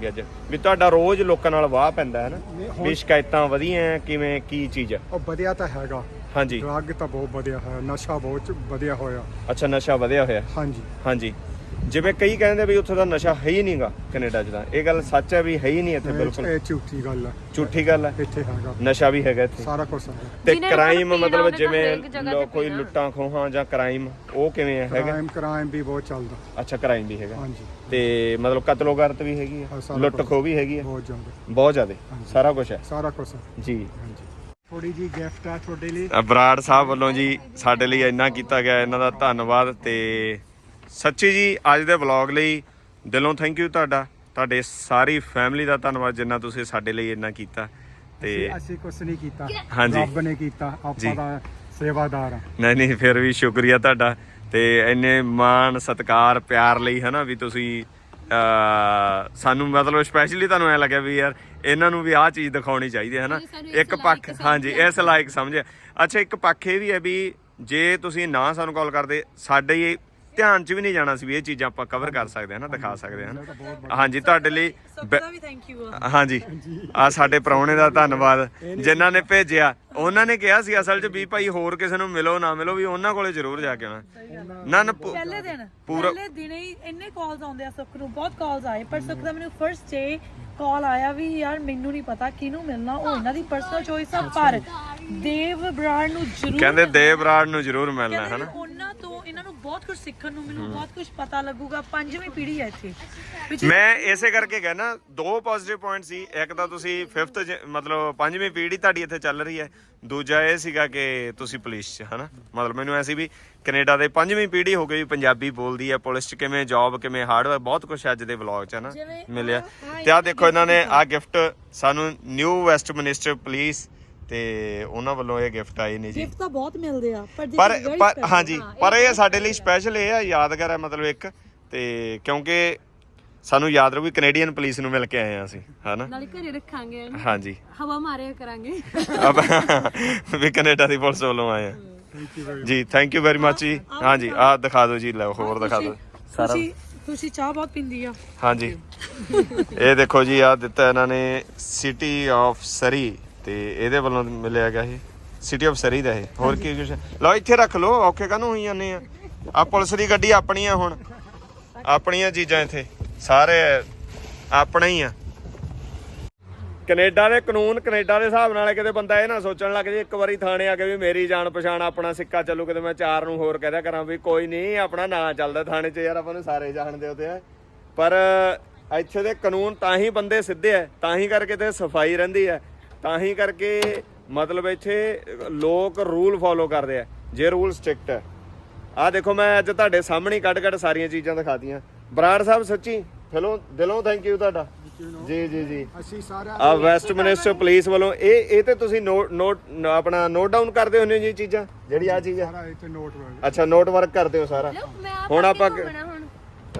Speaker 1: ਵੀ ਅੱਜ ਵੀ ਤੁਹਾਡਾ ਰੋਜ਼ ਲੋਕਾਂ ਨਾਲ ਵਾਹ ਪੈਂਦਾ ਹੈ ਨਾ ਵੀ ਸ਼ਿਕਾਇਤਾਂ ਵਧੀਆਂ ਹੈ, ਕਿਵੇਂ ਕੀ ਚੀਜ਼ ਹੈ?
Speaker 3: ਉਹ ਵਧਿਆ ਤਾਂ ਹੈਗਾ।
Speaker 1: ਹਾਂਜੀ।
Speaker 3: ਡਰੱਗ ਤਾਂ ਬਹੁਤ ਵਧਿਆ ਹੋਇਆ ਨਸ਼ਾ ਬਹੁਤ ਵਧਿਆ ਹੋਇਆ।
Speaker 1: ਅੱਛਾ ਨਸ਼ਾ ਵਧਿਆ ਹੋਇਆ।
Speaker 3: ਹਾਂਜੀ।
Speaker 1: ਹਾਂਜੀ। ਜਿਵੇਂ ਕਈ ਕਹਿੰਦੇ ਵੀ ਉੱਥੇ ਦਾ ਨਸ਼ਾ ਹੈ ਹੀ ਨਹੀਂਗਾ ਕੈਨੇਡਾ 'ਚ ਤਾਂ। ਇਹ ਗੱਲ ਸੱਚ ਹੈ ਵੀ ਹੈ ਹੀ ਨਹੀਂ ਇੱਥੇ ਬਿਲਕੁਲ।
Speaker 3: ਇਹ ਝੂਠੀ ਗੱਲ ਹੈ।
Speaker 1: ਝੂਠੀ ਗੱਲ ਹੈ।
Speaker 3: ਇੱਥੇ ਹੈਗਾ।
Speaker 1: ਨਸ਼ਾ ਵੀ ਹੈਗਾ ਇੱਥੇ।
Speaker 3: ਸਾਰਾ ਕੁਝ ਹੈਗਾ।
Speaker 1: ਤੇ
Speaker 4: ਜਿਹਨੇ
Speaker 1: ਕ੍ਰਾਈਮ
Speaker 4: ਪੀਣਾ
Speaker 1: ਮਤਲਬ
Speaker 4: ਉਹਨੇ
Speaker 1: ਜਿਵੇਂ
Speaker 4: ਜਗ੍ਹਾ
Speaker 1: ਲੋ- ਕੋਈ
Speaker 4: ਪੀਣਾ।
Speaker 1: ਲੁੱਟਾਂ ਖੋਹਾਂ ਜਾਂ ਕ੍ਰਾਈਮ ਉਹ ਕਿਵੇਂ ਹੈ ਹੈਗਾ?
Speaker 3: ਕ੍ਰਾਈਮ ਕ੍ਰਾਈਮ ਵੀ ਬਹੁਤ ਚੱਲਦਾ।
Speaker 1: ਅੱਛਾ ਕ੍ਰਾਈਮ ਵੀ ਹੈਗਾ।
Speaker 3: ਹਾਂਜੀ।
Speaker 1: ਤੇ ਮਤਲਬ ਕਤਲੋਗਰਤ ਵੀ ਹੈਗੀ
Speaker 3: ਹਾਂ,
Speaker 1: ਹੈ
Speaker 3: ਸਾਰਾ
Speaker 1: ਲੁੱਟ
Speaker 3: ਕੁਛ।
Speaker 1: ਖੋਹ ਵੀ ਹੈਗੀ ਹੈ
Speaker 3: ਬਹੁਤ ਜ਼ਿਆਦਾ।
Speaker 1: ਬਹੁਤ ਜ਼ਿਆਦਾ। ਸਾਰਾ ਕੁਝ ਹੈ।
Speaker 3: ਸਾਰਾ ਕੁਝ
Speaker 1: ਜੀ।
Speaker 3: ਹਾਂਜੀ। ਥੋੜੀ ਜੀ ਗਿਫਟ ਆ ਤੁਹਾਡੇ ਲਈ।
Speaker 1: ਬਰਾੜ ਸਾਹਿਬ ਵੱਲੋਂ ਜੀ ਸਾਡੇ ਲਈ ਇੰਨਾ ਕੀਤਾ ਗਿਆ ਇਹਨਾਂ ਦਾ ਧੰਨਵਾਦ ਤੇ ਸੱਚੀ ਜੀ ਅੱਜ ਦੇ ਵਲੌਗ ਲਈ ਦਿਲੋਂ ਥੈਂਕ ਯੂ ਤੁਹਾਡਾ। ਤੁਹਾਡੇ ਸਾਰੀ ਫੈਮਿਲੀ ਦਾ ਧੰਨਵਾਦ ਜਿੰਨਾ ਤੁਸੀਂ ਸਾਡੇ ਲਈ ਇੰਨਾ ਕੀਤਾ। ਤੇ
Speaker 3: ਅਸੀਂ- ਕੁਝ ਨਹੀਂ ਕੀਤਾ।
Speaker 1: ਹਾਂਜੀ।
Speaker 3: ਰੱਬ ਨੇ ਕੀਤਾ। ਆਪਾਂ ਦਾ ਸੇਵਾਦਾਰ ਆ
Speaker 1: ਨਹੀਂ ਨਹੀਂ ਫਿਰ ਵੀ ਸ਼ੁਕਰੀਆ ਤੁਹਾਡਾ। ਤੇ ਇੰਨੇ ਮਾਣ ਸਤਿਕਾਰ ਪਿਆਰ ਲਈ ਹਨਾ ਵੀ ਤੁਸੀਂ ਸਾਨੂੰ ਮਤਲਬ ਸਪੈਸ਼ਲੀ ਤੁਹਾਨੂੰ ਐ ਲੱਗਿਆ ਵੀ ਯਾਰ ਇਹਨਾਂ ਨੂੰ ਵੀ ਆਹ ਚੀਜ਼ ਦਿਖਾਉਣੀ ਚਾਹੀਦੀ ਹੈ ਹਨਾ। ਇੱਕ ਪੱਖ। ਹਾਂਜੀ ਇਸ ਲਾਇਕ ਸਮਝਿਆ। ਅੱਛਾ ਇੱਕ ਪੱਖ ਇਹ ਵੀ ਹੈ ਵੀ ਜੇ ਤੁਸੀਂ ਨਾ ਸਾਨੂੰ ਕਾਲ ਕਰਦੇ ਸਾਡੇ ਹੀ ਧਿਆਨ 'ਚ ਵੀ ਨਹੀਂ ਜਾਣਾ ਸੀ ਵੀ ਇਹ ਚੀਜ਼ਾਂ ਆਪਾਂ ਕਵਰ ਕਰ ਸਕਦੇ ਹਾਂ ਨਾ ਦਿਖਾ ਸਕਦੇ ਹਾਂ ਨਾ। ਹਾਂਜੀ ਤੁਹਾਡੇ ਲਈ
Speaker 2: ਸਭ
Speaker 1: ਬੈ-
Speaker 2: ਦਾ ਵੀ ਥੈਂਕ ਯੂ
Speaker 1: ਹਾਂਜੀ ਆ ਸਾਡੇ ਪ੍ਰਾਹੁਣੇ ਦਾ ਧੰਨਵਾਦ ਜਿਨ੍ਹਾਂ ਨੇ ਭੇਜਿਆ। ਉਹਨਾਂ ਨੇ ਕਿਹਾ ਸੀ ਅਸਲ 'ਚ ਵੀ ਭਾਈ ਹੋਰ ਕਿਸੇ ਨੂੰ ਮਿਲੋ ਨਾ ਮਿਲੋ ਵੀ ਉਹਨਾਂ ਕੋਲੇ ਜ਼ਰੂਰ ਜਾ ਕੇ ਆਉਣਾ। ਨਾ ਨਾ ਪੁ-
Speaker 2: ਪਹਿਲੇ ਦਿਨ
Speaker 1: ਪੂਰਾ-
Speaker 2: ਪਹਿਲੇ ਦਿਨੇ ਹੀ ਇੰਨੇ ਕਾਲਸ ਆਉਂਦੇ ਆ ਸੁੱਖ ਨੂੰ ਬਹੁਤ ਕਾਲਸ ਆਏ। ਪਰ ਸੁੱਖ ਦਾ ਮੈਨੂੰ ਫਰਸਟ ਡੇ ਕਾਲ ਆਇਆ ਵੀ ਯਾਰ ਮੈਨੂੰ ਨਹੀਂ ਪਤਾ ਕਿਹਨੂੰ ਮਿਲਣਾ ਉਹ ਇਹਨਾਂ ਦੀ ਪਰਸਨਲ ਚੋਇਸ ਆ ਪਰ ਦੇਵ ਬਰਾੜ ਨੂੰ ਜ਼ਰੂਰ
Speaker 1: ਕਹਿੰਦੇ ਦੇਵ ਬਰਾੜ ਨੂੰ ਜ਼ਰੂਰ ਮਿਲਣਾ ਹੈ ਨਾ
Speaker 2: ਤੋਂ ਇਹਨਾਂ ਨੂੰ ਬਹੁਤ ਕੁਝ ਸਿੱਖਣ ਨੂੰ ਮਿਲੂ ਬਹੁਤ ਕੁਝ ਪਤਾ ਲੱਗੂਗਾ। ਪੰਜਵੀਂ ਪੀੜ੍ਹੀ ਹੈ ਇੱਥੇ। which is-
Speaker 1: ਮੈਂ ਇਸੇ ਕਰਕੇ ਕਹਿਣਾ ਦੋ ਪੋਜ਼ਿਟਿਵ ਪੁਆਇੰਟ ਸੀ। ਇੱਕ ਤਾਂ ਤੁਸੀਂ 5th ਮਤਲਬ ਪੰਜਵੀਂ ਪੀੜ੍ਹੀ ਤੁਹਾਡੀ ਇੱਥੇ ਚੱਲ ਰਹੀ ਹੈ। ਦੂਜਾ ਇਹ ਸੀਗਾ ਕਿ ਤੁਸੀਂ ਪੁਲਿਸ 'ਚ ਹਨਾ? ਮਤਲਬ ਮੈਨੂੰ ਐਸੀ ਵੀ ਕੈਨੇਡਾ ਦੇ ਪੰਜਵੀਂ ਪੀੜ੍ਹੀ ਹੋ ਗਈ ਪੰਜਾਬੀ ਬੋਲਦੀ ਹੈ ਪੁਲਿਸ 'ਚ ਕਿਵੇਂ ਜੌਬ ਕਿਵੇਂ ਹਾਰਡਵੇਅਰ ਬਹੁਤ ਕੁਝ ਅੱਜ ਦੇ ਵਲੌਗ 'ਚ ਹਨਾ
Speaker 2: ਜਿਵੇਂ
Speaker 1: ਮਿਲਿਆ। ਤੇ ਆ ਦੇਖੋ ਇਹਨਾਂ ਨੇ ਆ ਗਿਫਟ ਸਾਨੂੰ ਨਿਊ ਵੈਸਟ ਮਿਨਿਸਟਰ ਪੁਲਿਸ ਤੇ ਉਹਨਾਂ ਵੱਲੋਂ ਇਹ ਗਿਫਟ ਆਏ ਨੇ ਜੀ।
Speaker 2: ਗਿਫਟ ਤਾਂ ਬਹੁਤ ਮਿਲਦੇ ਆ ਪਰ
Speaker 1: ਪਰ ਪਰ. ਹਾਂਜੀ ਪਰ ਇਹ ਸਾਡੇ ਲਈ ਸਪੈਸ਼ਲ ਇਹ ਆ ਯਾਦਗਾਰ ਹੈ ਮਤਲਬ ਇੱਕ। ਤੇ ਕਿਉਂਕਿ ਸਾਨੂੰ ਯਾਦ ਰਹੂ ਵੀ ਕੈਨੇਡੀਅਨ ਪੁਲਿਸ ਨੂੰ ਮਿਲ ਕੇ ਆਏ ਆ ਅਸੀਂ ਹਨਾ?
Speaker 4: ਨਾਲੇ ਘਰੇ ਰੱਖਾਂਗੇ।
Speaker 1: ਹਾਂਜੀ।
Speaker 4: ਹਵਾ ਮਾਰਿਆ ਕਰਾਂਗੇ।
Speaker 1: ਅਬ ਵੀ ਕੈਨੇਡਾ ਦੀ ਪੁਲਿਸ ਵੱਲੋਂ ਆਏ ਆ ਜੀ ਥੈਂਕ ਯੂ ਵੈਰੀ ਮੱਚ ਜੀ। ਹਾਂਜੀ ਆ ਦਿਖਾ ਦਿਓ ਜੀ ਲਓ ਹੋਰ ਦਿਖਾ ਦਿਓ। ਸਾਰਾ
Speaker 2: ਤੁਸੀਂ ਤੁਸੀਂ ਚਾਹ ਬਹੁਤ ਪੀਂਦੀ ਆ।
Speaker 1: ਹਾਂਜੀ। ਇਹ ਦੇਖੋ ਜੀ ਆ ਦਿੱਤਾ ਇਹਨਾਂ ਨੇ ਸਿਟੀ ਆਫ ਸਰੀ ਤੇ ਇਹਦੇ ਵੱਲੋਂ ਮਿਲਿਆ ਗਿਆ ਇਹ ਸਿਟੀ ਆਫ ਸਰੀ ਦਾ ਇਹ। ਹੋਰ ਕੀ ਕੁਛ? ਲਓ, ਇੱਥੇ ਰੱਖ ਲਓ, ਔਖੇ ਕਾਹਨੂੰ ਹੋਈ ਜਾਂਦੇ ਆ? ਆ ਪੁਲਿਸ ਦੀ ਗੱਡੀ ਆਪਣੀ ਆ ਹੁਣ। ਆਪਣੀਆਂ ਚੀਜ਼ਾਂ ਇੱਥੇ। ਸਾਰੇ ਆਪਣੇ ਹੀ ਆ। ਕੈਨੇਡਾ ਦੇ ਕਾਨੂੰਨ, ਕੈਨੇਡਾ ਦੇ ਹਿਸਾਬ ਨਾਲ ਕਿਤੇ ਬੰਦਾ ਇਹ ਨਾ ਸੋਚਣ ਲੱਗ ਜੇ, ਇੱਕ ਵਾਰੀ ਥਾਣੇ ਆ ਕੇ ਵੀ ਮੇਰੀ ਜਾਣ ਪਛਾਣ ਆਪਣਾ ਸਿੱਕਾ ਚੱਲੂ, ਕਿਤੇ ਮੈਂ ਚਾਰ ਨੂੰ ਹੋਰ ਕਹਦਾ ਕਰਾਂ ਵੀ ਕੋਈ ਨਹੀਂ, ਆਪਣਾ ਨਾਂ ਚੱਲਦਾ ਥਾਣੇ 'ਚ ਯਾਰ, ਆਪਾਂ ਨੂੰ ਸਾਰੇ ਜਾਣਦੇ ਹੁੰਦੇ ਆ। ਪਰ ਇੱਥੇ ਦੇ ਕਾਨੂੰਨ ਤਾਂ ਹੀ ਬੰਦੇ ਸਿੱਧੇ ਆ, ਤਾਂ ਹੀ ਕਰਕੇ ਤੇ ਸਫ਼ਾਈ ਰਹਿੰਦੀ ਹੈ ਤਾਂ ਹੀ ਕਰਕੇ ਮਤਲਬ ਇੱਥੇ ਲੋਕ ਰੂਲ ਫੋਲੋ ਕਰਦੇ ਆ ਜੇ ਰੂਲ ਸਟ੍ਰਿਕਟ ਹੈ। ਆ ਦੇਖੋ ਮੈਂ ਅੱਜ ਤੁਹਾਡੇ ਸਾਹਮਣੇ ਕੱਢ ਕੱਢ ਸਾਰੀਆਂ ਚੀਜ਼ਾਂ ਦਿਖਾਤੀਆਂ। ਬਰਾੜ ਸਾਹਿਬ ਸੱਚੀ ਦਿਲੋਂ ਦਿਲੋਂ ਥੈਂਕ ਯੂ ਤੁਹਾਡਾ। ਜੀ ਜੀ ਜੀ।
Speaker 3: ਅਸੀਂ ਸਾਰਾ
Speaker 1: ਆ ਵੈਸਟ ਮਿਨਿਸਟਰ ਪੁਲਿਸ ਵੱਲੋਂ ਇਹ ਇਹ ਤੇ ਤੁਸੀਂ ਨੋਟ ਨੋਟ ਆਪਣਾ ਨੋਟ ਡਾਊਨ ਕਰਦੇ ਹੁੰਦੇ ਹੋ ਜੀ ਚੀਜ਼ਾਂ? ਜਿਹੜੀ ਆ ਚੀਜ਼ ਆ?
Speaker 3: ਸਾਰਾ ਇੱਥੇ ਨੋਟ ਵਰਕ
Speaker 1: ਅੱਛਾ ਨੋਟ ਵਰਕ ਕਰਦੇ ਹੋ ਸਾਰਾ। ਹੁਣ ਆਪਾਂ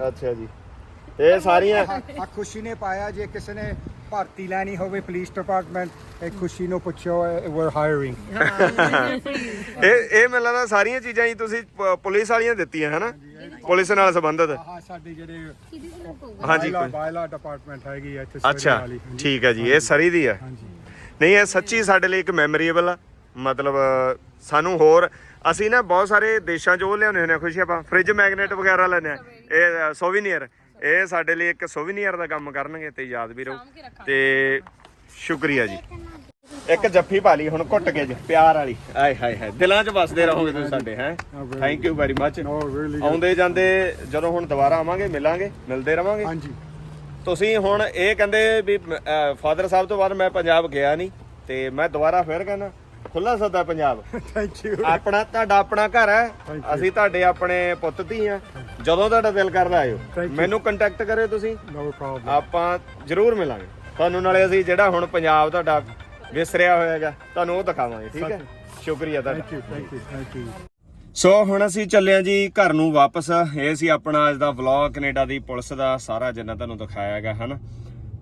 Speaker 1: ਅੱਛਾ ਜੀ। ਇਹ ਸਾਰੀਆਂ
Speaker 3: ਆ ਖੁਸ਼ੀ ਨੇ ਪਾਇਆ ਜੇ ਕਿਸੇ ਨੇ ਭਰਤੀ ਲੈਣੀ ਹੋਵੇ ਪੁਲਿਸ ਡਿਪਾਰਟਮੈਂਟ ਇਹ ਖੁਸ਼ੀ ਨੂੰ ਪੁੱਛੋ ਵੀਰ ਹਾਇਰਿੰਗ
Speaker 1: ਇਹ ਇਹ ਮੈਨੂੰ ਲੱਗਦਾ ਸਾਰੀਆਂ ਚੀਜ਼ਾਂ ਹੀ ਤੁਸੀਂ ਪ- ਪੁਲਿਸ ਵਾਲੀਆਂ ਦਿੱਤੀਆਂ ਹੈ ਨਾ ਪੁਲਿਸ ਨਾਲ ਸੰਬੰਧਿਤ।
Speaker 3: ਆਹ ਸਾਡੇ ਜਿਹੜੇ
Speaker 1: ਹਾਂਜੀ
Speaker 3: ਬਾਇਲਾ ਬਾਇਲਾ ਡਿਪਾਰਟਮੈਂਟ ਹੈਗੀ ਆ ਇੱਥੇ ਸਵੇਰੇ
Speaker 1: ਅੱਛਾ
Speaker 3: ਵਾਲੀ।
Speaker 1: ਠੀਕ ਹੈ ਜੀ ਇਹ ਸਰੀ ਦੀ ਆ।
Speaker 3: ਹਾਂਜੀ।
Speaker 1: ਨਹੀਂ ਇਹ ਸੱਚੀ ਸਾਡੇ ਲਈ ਇੱਕ ਮੈਮੋਰੀਏਬਲ ਆ। ਮਤਲਬ ਸਾਨੂੰ ਹੋਰ ਅਸੀਂ ਨਾ ਬਹੁਤ ਸਾਰੇ ਦੇਸ਼ਾਂ 'ਚ ਉਹ ਲਿਆਉਂਦੇ ਹੁੰਦੇ ਆ ਖੁਸ਼ੀ ਆਪਾਂ ਫ੍ਰਿਜ ਮੈਗਨੇਟ ਵਗੈਰਾ ਲੈਂਦੇ ਆ। ਇਹ ਸੋਵੀਨੀਅਰ ਇਹ ਸਾਡੇ ਲਈ ਇੱਕ ਸੋਵੀਨੀਅਰ ਦਾ ਕੰਮ ਕਰਨਗੇ ਤੇ ਯਾਦ ਵੀ ਰਹੂ। ਤੇ ਸ਼ੁਕਰੀਆ ਜੀ। ਇੱਕ ਜੱਫੀ ਪਾ ਲਈ ਹੁਣ ਘੁੱਟ ਕੇ ਜੀ ਪਿਆਰ ਵਾਲੀ। ਆਏ ਹਾਏ ਹਾਏ ਦਿਲਾਂ 'ਚ ਵਸਦੇ ਰਹੋਗੇ ਤੁਸੀਂ ਸਾਡੇ ਹੈ? Thank you very much. ਆਉਂਦੇ ਜਾਂਦੇ ਜਦੋਂ ਹੁਣ ਦੁਬਾਰਾ ਆਵਾਂਗੇ ਮਿਲਾਂਗੇ ਮਿਲਦੇ ਰਵਾਂਗੇ।
Speaker 3: ਹਾਂਜੀ।
Speaker 1: ਤੁਸੀਂ ਹੁਣ ਇਹ ਕਹਿੰਦੇ ਵੀ ਫਾਦਰ ਸਾਹਿਬ ਤੋਂ ਬਾਅਦ ਮੈਂ ਪੰਜਾਬ ਗਿਆ ਨਹੀਂ ਤੇ ਮੈਂ ਦੁਬਾਰਾ ਫੇਰ ਕਹਿੰਦਾ ਖੁੱਲਾ ਸੱਦਾ ਪੰਜਾਬ।
Speaker 3: ਥੈਂਕ ਯੂ
Speaker 1: ਆਪਣਾ ਤੁਹਾਡਾ ਆਪਣਾ ਘਰ ਹੈ. ਅਸੀਂ ਤੁਹਾਡੇ ਆਪਣੇ ਪੁੱਤ ਧੀ ਆ ਜਦੋਂ ਤੁਹਾਡਾ ਦਿਲ ਕਰਦਾ ਆਇਓ. ਮੈਨੂੰ ਕੰਟੈਕਟ ਕਰਿਓ ਤੁਸੀਂ।
Speaker 3: ਨੋ ਪ੍ਰੋਬਲਮ
Speaker 1: ਆਪਾਂ ਜ਼ਰੂਰ ਮਿਲਾਂਗੇ। ਤੁਹਾਨੂੰ ਨਾਲੇ ਅਸੀਂ ਜਿਹੜਾ ਹੁਣ ਪੰਜਾਬ ਤੁਹਾਡਾ ਵਿਸਰਿਆ ਹੋਇਆਗਾ ਤੁਹਾਨੂੰ ਉਹ ਦਿਖਾਵਾਂਗੇ ਠੀਕ ਹੈ? ਸ਼ੁਕਰੀਆ ਤੁਹਾਡਾ।
Speaker 3: Thank you thank you thank you
Speaker 1: so ਹੁਣ ਅਸੀਂ ਚੱਲੇ ਹਾਂ ਜੀ ਘਰ ਨੂੰ ਵਾਪਸ। ਇਹ ਸੀ ਆਪਣਾ ਅੱਜ ਦਾ ਵਲੌਗ ਕੈਨੇਡਾ ਦੀ ਪੁਲਿਸ ਦਾ ਸਾਰਾ ਜਿੰਨਾ ਤੁਹਾਨੂੰ ਦਿਖਾਇਆ ਹੈਗਾ ਹਨਾ?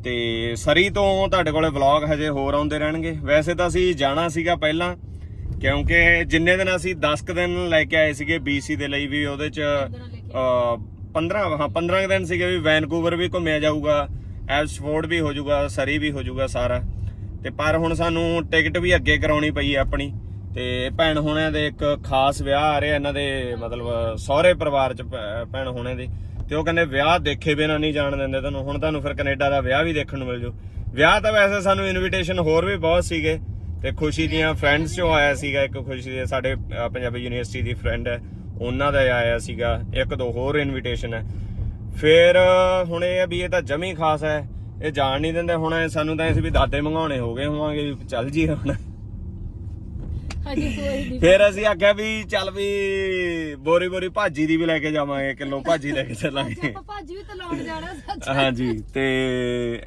Speaker 1: ਤੇ ਸਰੀ ਤੋਂ ਤੁਹਾਡੇ ਕੋਲੇ ਵਲੌਗ ਹਜੇ ਹੋਰ ਆਉਂਦੇ ਰਹਿਣਗੇ। ਵੈਸੇ ਤਾਂ ਅਸੀਂ ਜਾਣਾ ਸੀਗਾ ਪਹਿਲਾਂ ਕਿਉਂਕਿ ਜਿੰਨੇ ਦਿਨ ਅਸੀਂ 10 ਕੁ ਦਿਨ ਲੈ ਕੇ ਆਏ ਸੀਗੇ BC ਦੇ ਲਈ ਵੀ ਉਹਦੇ ਚ ਅ, 15 ਹਾਂ 15 ਕੁ ਦਿਨ ਸੀਗੇ ਵੀ ਵੈਨਕੂਵਰ ਵੀ ਘੁੰਮਿਆ ਜਾਊਗਾ ਐਬਸਫੋਰਡ ਵੀ ਹੋ ਜਾਊਗਾ ਸਰੀ ਵੀ ਹੋ ਜਾਊਗਾ ਸਾਰਾ। ਤੇ ਪਰ ਹੁਣ ਸਾਨੂੰ ਟਿਕਟ ਵੀ ਅੱਗੇ ਕਰਾਉਣੀ ਪਈ ਆਪਣੀ ਤੇ ਭੈਣ ਹੋਣਿਆਂ ਦੇ ਇੱਕ ਖਾਸ ਵਿਆਹ ਆ ਰਿਹਾ ਇਹਨਾਂ ਦੇ ਮਤਲਬ ਸਹੁਰੇ ਪਰਿਵਾਰ ਚ ਭੈ- ਭੈਣ ਹੋਣਿਆਂ ਦੇ। ਤੇ ਉਹ ਕਹਿੰਦੇ ਵਿਆਹ ਦੇਖੇ ਬਿਨਾਂ ਨਹੀਂ ਜਾਣ ਦਿੰਦੇ ਤੁਹਾਨੂੰ। ਹੁਣ ਤੁਹਾਨੂੰ ਫਿਰ ਕੈਨੇਡਾ ਦਾ ਵਿਆਹ ਵੀ ਦੇਖਣ ਨੂੰ ਮਿਲ ਜੂ। ਵਿਆਹ ਤਾਂ ਵੈਸੇ ਸਾਨੂੰ ਇਨਵੀਟੇਸ਼ਨ ਹੋਰ ਵੀ ਬਹੁਤ ਸੀਗੇ ਤੇ ਖੁਸ਼ੀ ਦੀਆਂ ਫਰੈਂਡਸ ਚੋਂ ਆਇਆ ਸੀਗਾ ਇੱਕ ਖੁਸ਼ੀ ਦੇ, ਸਾਡੇ ਪੰਜਾਬੀ ਯੂਨੀਵਰਸਿਟੀ ਦੀ ਫਰੈਂਡ ਹੈ, ਉਹਨਾਂ ਦਾ ਆਇਆ ਸੀਗਾ। ਇੱਕ ਦੋ ਹੋਰ ਇਨਵੀਟੇਸ਼ਨ ਹੈ। ਫਿਰ, ਹੁਣ ਇਹ ਆ ਵੀ ਇਹ ਤਾਂ ਜਮੀ ਖਾਸ ਹੈ, ਇਹ ਜਾਣ ਨਹੀਂ ਦਿੰਦੇ। ਹੁਣ ਸਾਨੂੰ ਤਾਂ ਅਸੀਂ ਵੀ ਦਾਦੇ ਮੰਗਾਉਣੇ ਹੋ ਗਏ ਹੋਵਾਂਗੇ ਵੀ ਚੱਲ ਜੀ ਹੁਣ।
Speaker 4: ਹਾਂਜੀ
Speaker 1: ਫਿਰ ਅਸੀਂ ਆਖਿਆ ਵੀ ਚੱਲ ਵੀ ਬੋਰੀ ਬੋਰੀ ਭਾਜੀ ਦੀ ਵੀ ਲੈ ਕੇ ਜਾਵਾਂਗੇ ਕਿਲੋ ਭਾਜੀ ਲੈ ਕੇ ਚੱਲਾਂਗੇ।
Speaker 4: ਆਪਾਂ ਭਾਜੀ ਵੀ ਤਾਂ ਲਾਉਣ ਜਾਣਾ ਸੱਚ।
Speaker 1: ਹਾਂਜੀ ਤੇ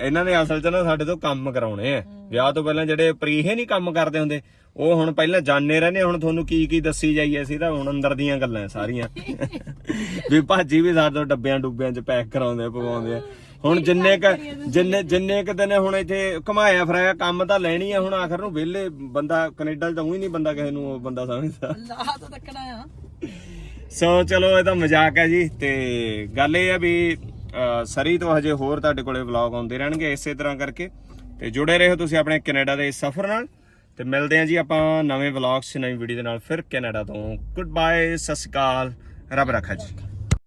Speaker 1: ਇਹਨਾਂ ਨੇ ਅਸਲ 'ਚ ਨਾ ਸਾਡੇ ਤੋਂ ਕੰਮ ਕਰਾਉਣੇ ਆ। ਵਿਆਹ ਤੋਂ ਪਹਿਲਾਂ ਜਿਹੜੇ ਪ੍ਰੀਹੇ ਨਹੀਂ ਕੰਮ ਕਰਦੇ ਹੁੰਦੇ ਉਹ ਹੁਣ ਪਹਿਲਾਂ ਜਾਣੇ ਰਹਿੰਦੇ ਹੁਣ ਤੁਹਾਨੂੰ ਕੀ ਕੀ ਦੱਸੀ ਜਾਈਏ ਅਸੀਂ ਤਾਂ ਹੁਣ ਅੰਦਰ ਦੀਆਂ ਗੱਲਾਂ ਸਾਰੀਆਂ। ਵੀ ਭਾਜੀ ਵੀ ਸਾਡੇ ਤੋਂ ਡੱਬਿਆਂ ਡੁੱਬਿਆਂ 'ਚ ਪੈਕ ਕਰਾਉਂਦੇ ਆ, ਪਵਾਉਂਦੇ ਆ। ਹੁਣ ਜਿੰਨੇ ਕ ਜਿੰਨੇ ਜਿੰਨੇ ਕ ਦਿਨ ਹੁਣ ਇੱਥੇ ਘਮਾਇਆ ਫਰਾਇਆ ਕੰਮ ਤਾਂ ਲੈਣੀ ਆ ਹੁਣ ਆਖਰ ਨੂੰ ਵਿਹਲੇ ਬੰਦਾ ਕੈਨੇਡਾ 'ਚ ਤਾਂ ਉਹੀ ਨਹੀਂ ਬੰਦਾ ਕਿਸੇ ਨੂੰ ਉਹ ਬੰਦਾ ਸਮਝਦਾ।
Speaker 2: ਲਾਹ ਤਾਂ ਤੱਕਣਾ ਆ।
Speaker 1: ਸੋ ਚਲੋ ਇਹ ਤਾਂ ਮਜ਼ਾਕ ਹੈ ਜੀ ਤੇ ਗੱਲ ਇਹ ਹੈ ਵੀ ਸਰੀ ਤੋਂ ਹਜੇ ਹੋਰ ਤੁਹਾਡੇ ਕੋਲੇ ਵਲੌਗ ਆਉਂਦੇ ਰਹਿਣਗੇ ਇਸੇ ਤਰ੍ਹਾਂ ਕਰਕੇ। ਤੇ ਜੁੜੇ ਰਹੋ ਤੁਸੀਂ ਆਪਣੇ ਕੈਨੇਡਾ ਦੇ ਸਫ਼ਰ ਨਾਲ। ਤੇ ਮਿਲਦੇ ਹਾਂ ਜੀ ਆਪਾਂ ਨਵੇਂ ਵਲੌਗਸ ਨਵੀਂ ਵੀਡੀਓ ਦੇ ਨਾਲ ਫਿਰ ਕੈਨੇਡਾ ਤੋਂ। ਗੁੱਡ ਬਾਏ ਸਤਿ ਸ਼੍ਰੀ ਅਕਾਲ ਰੱਬ ਰੱਖਾ ਜੀ।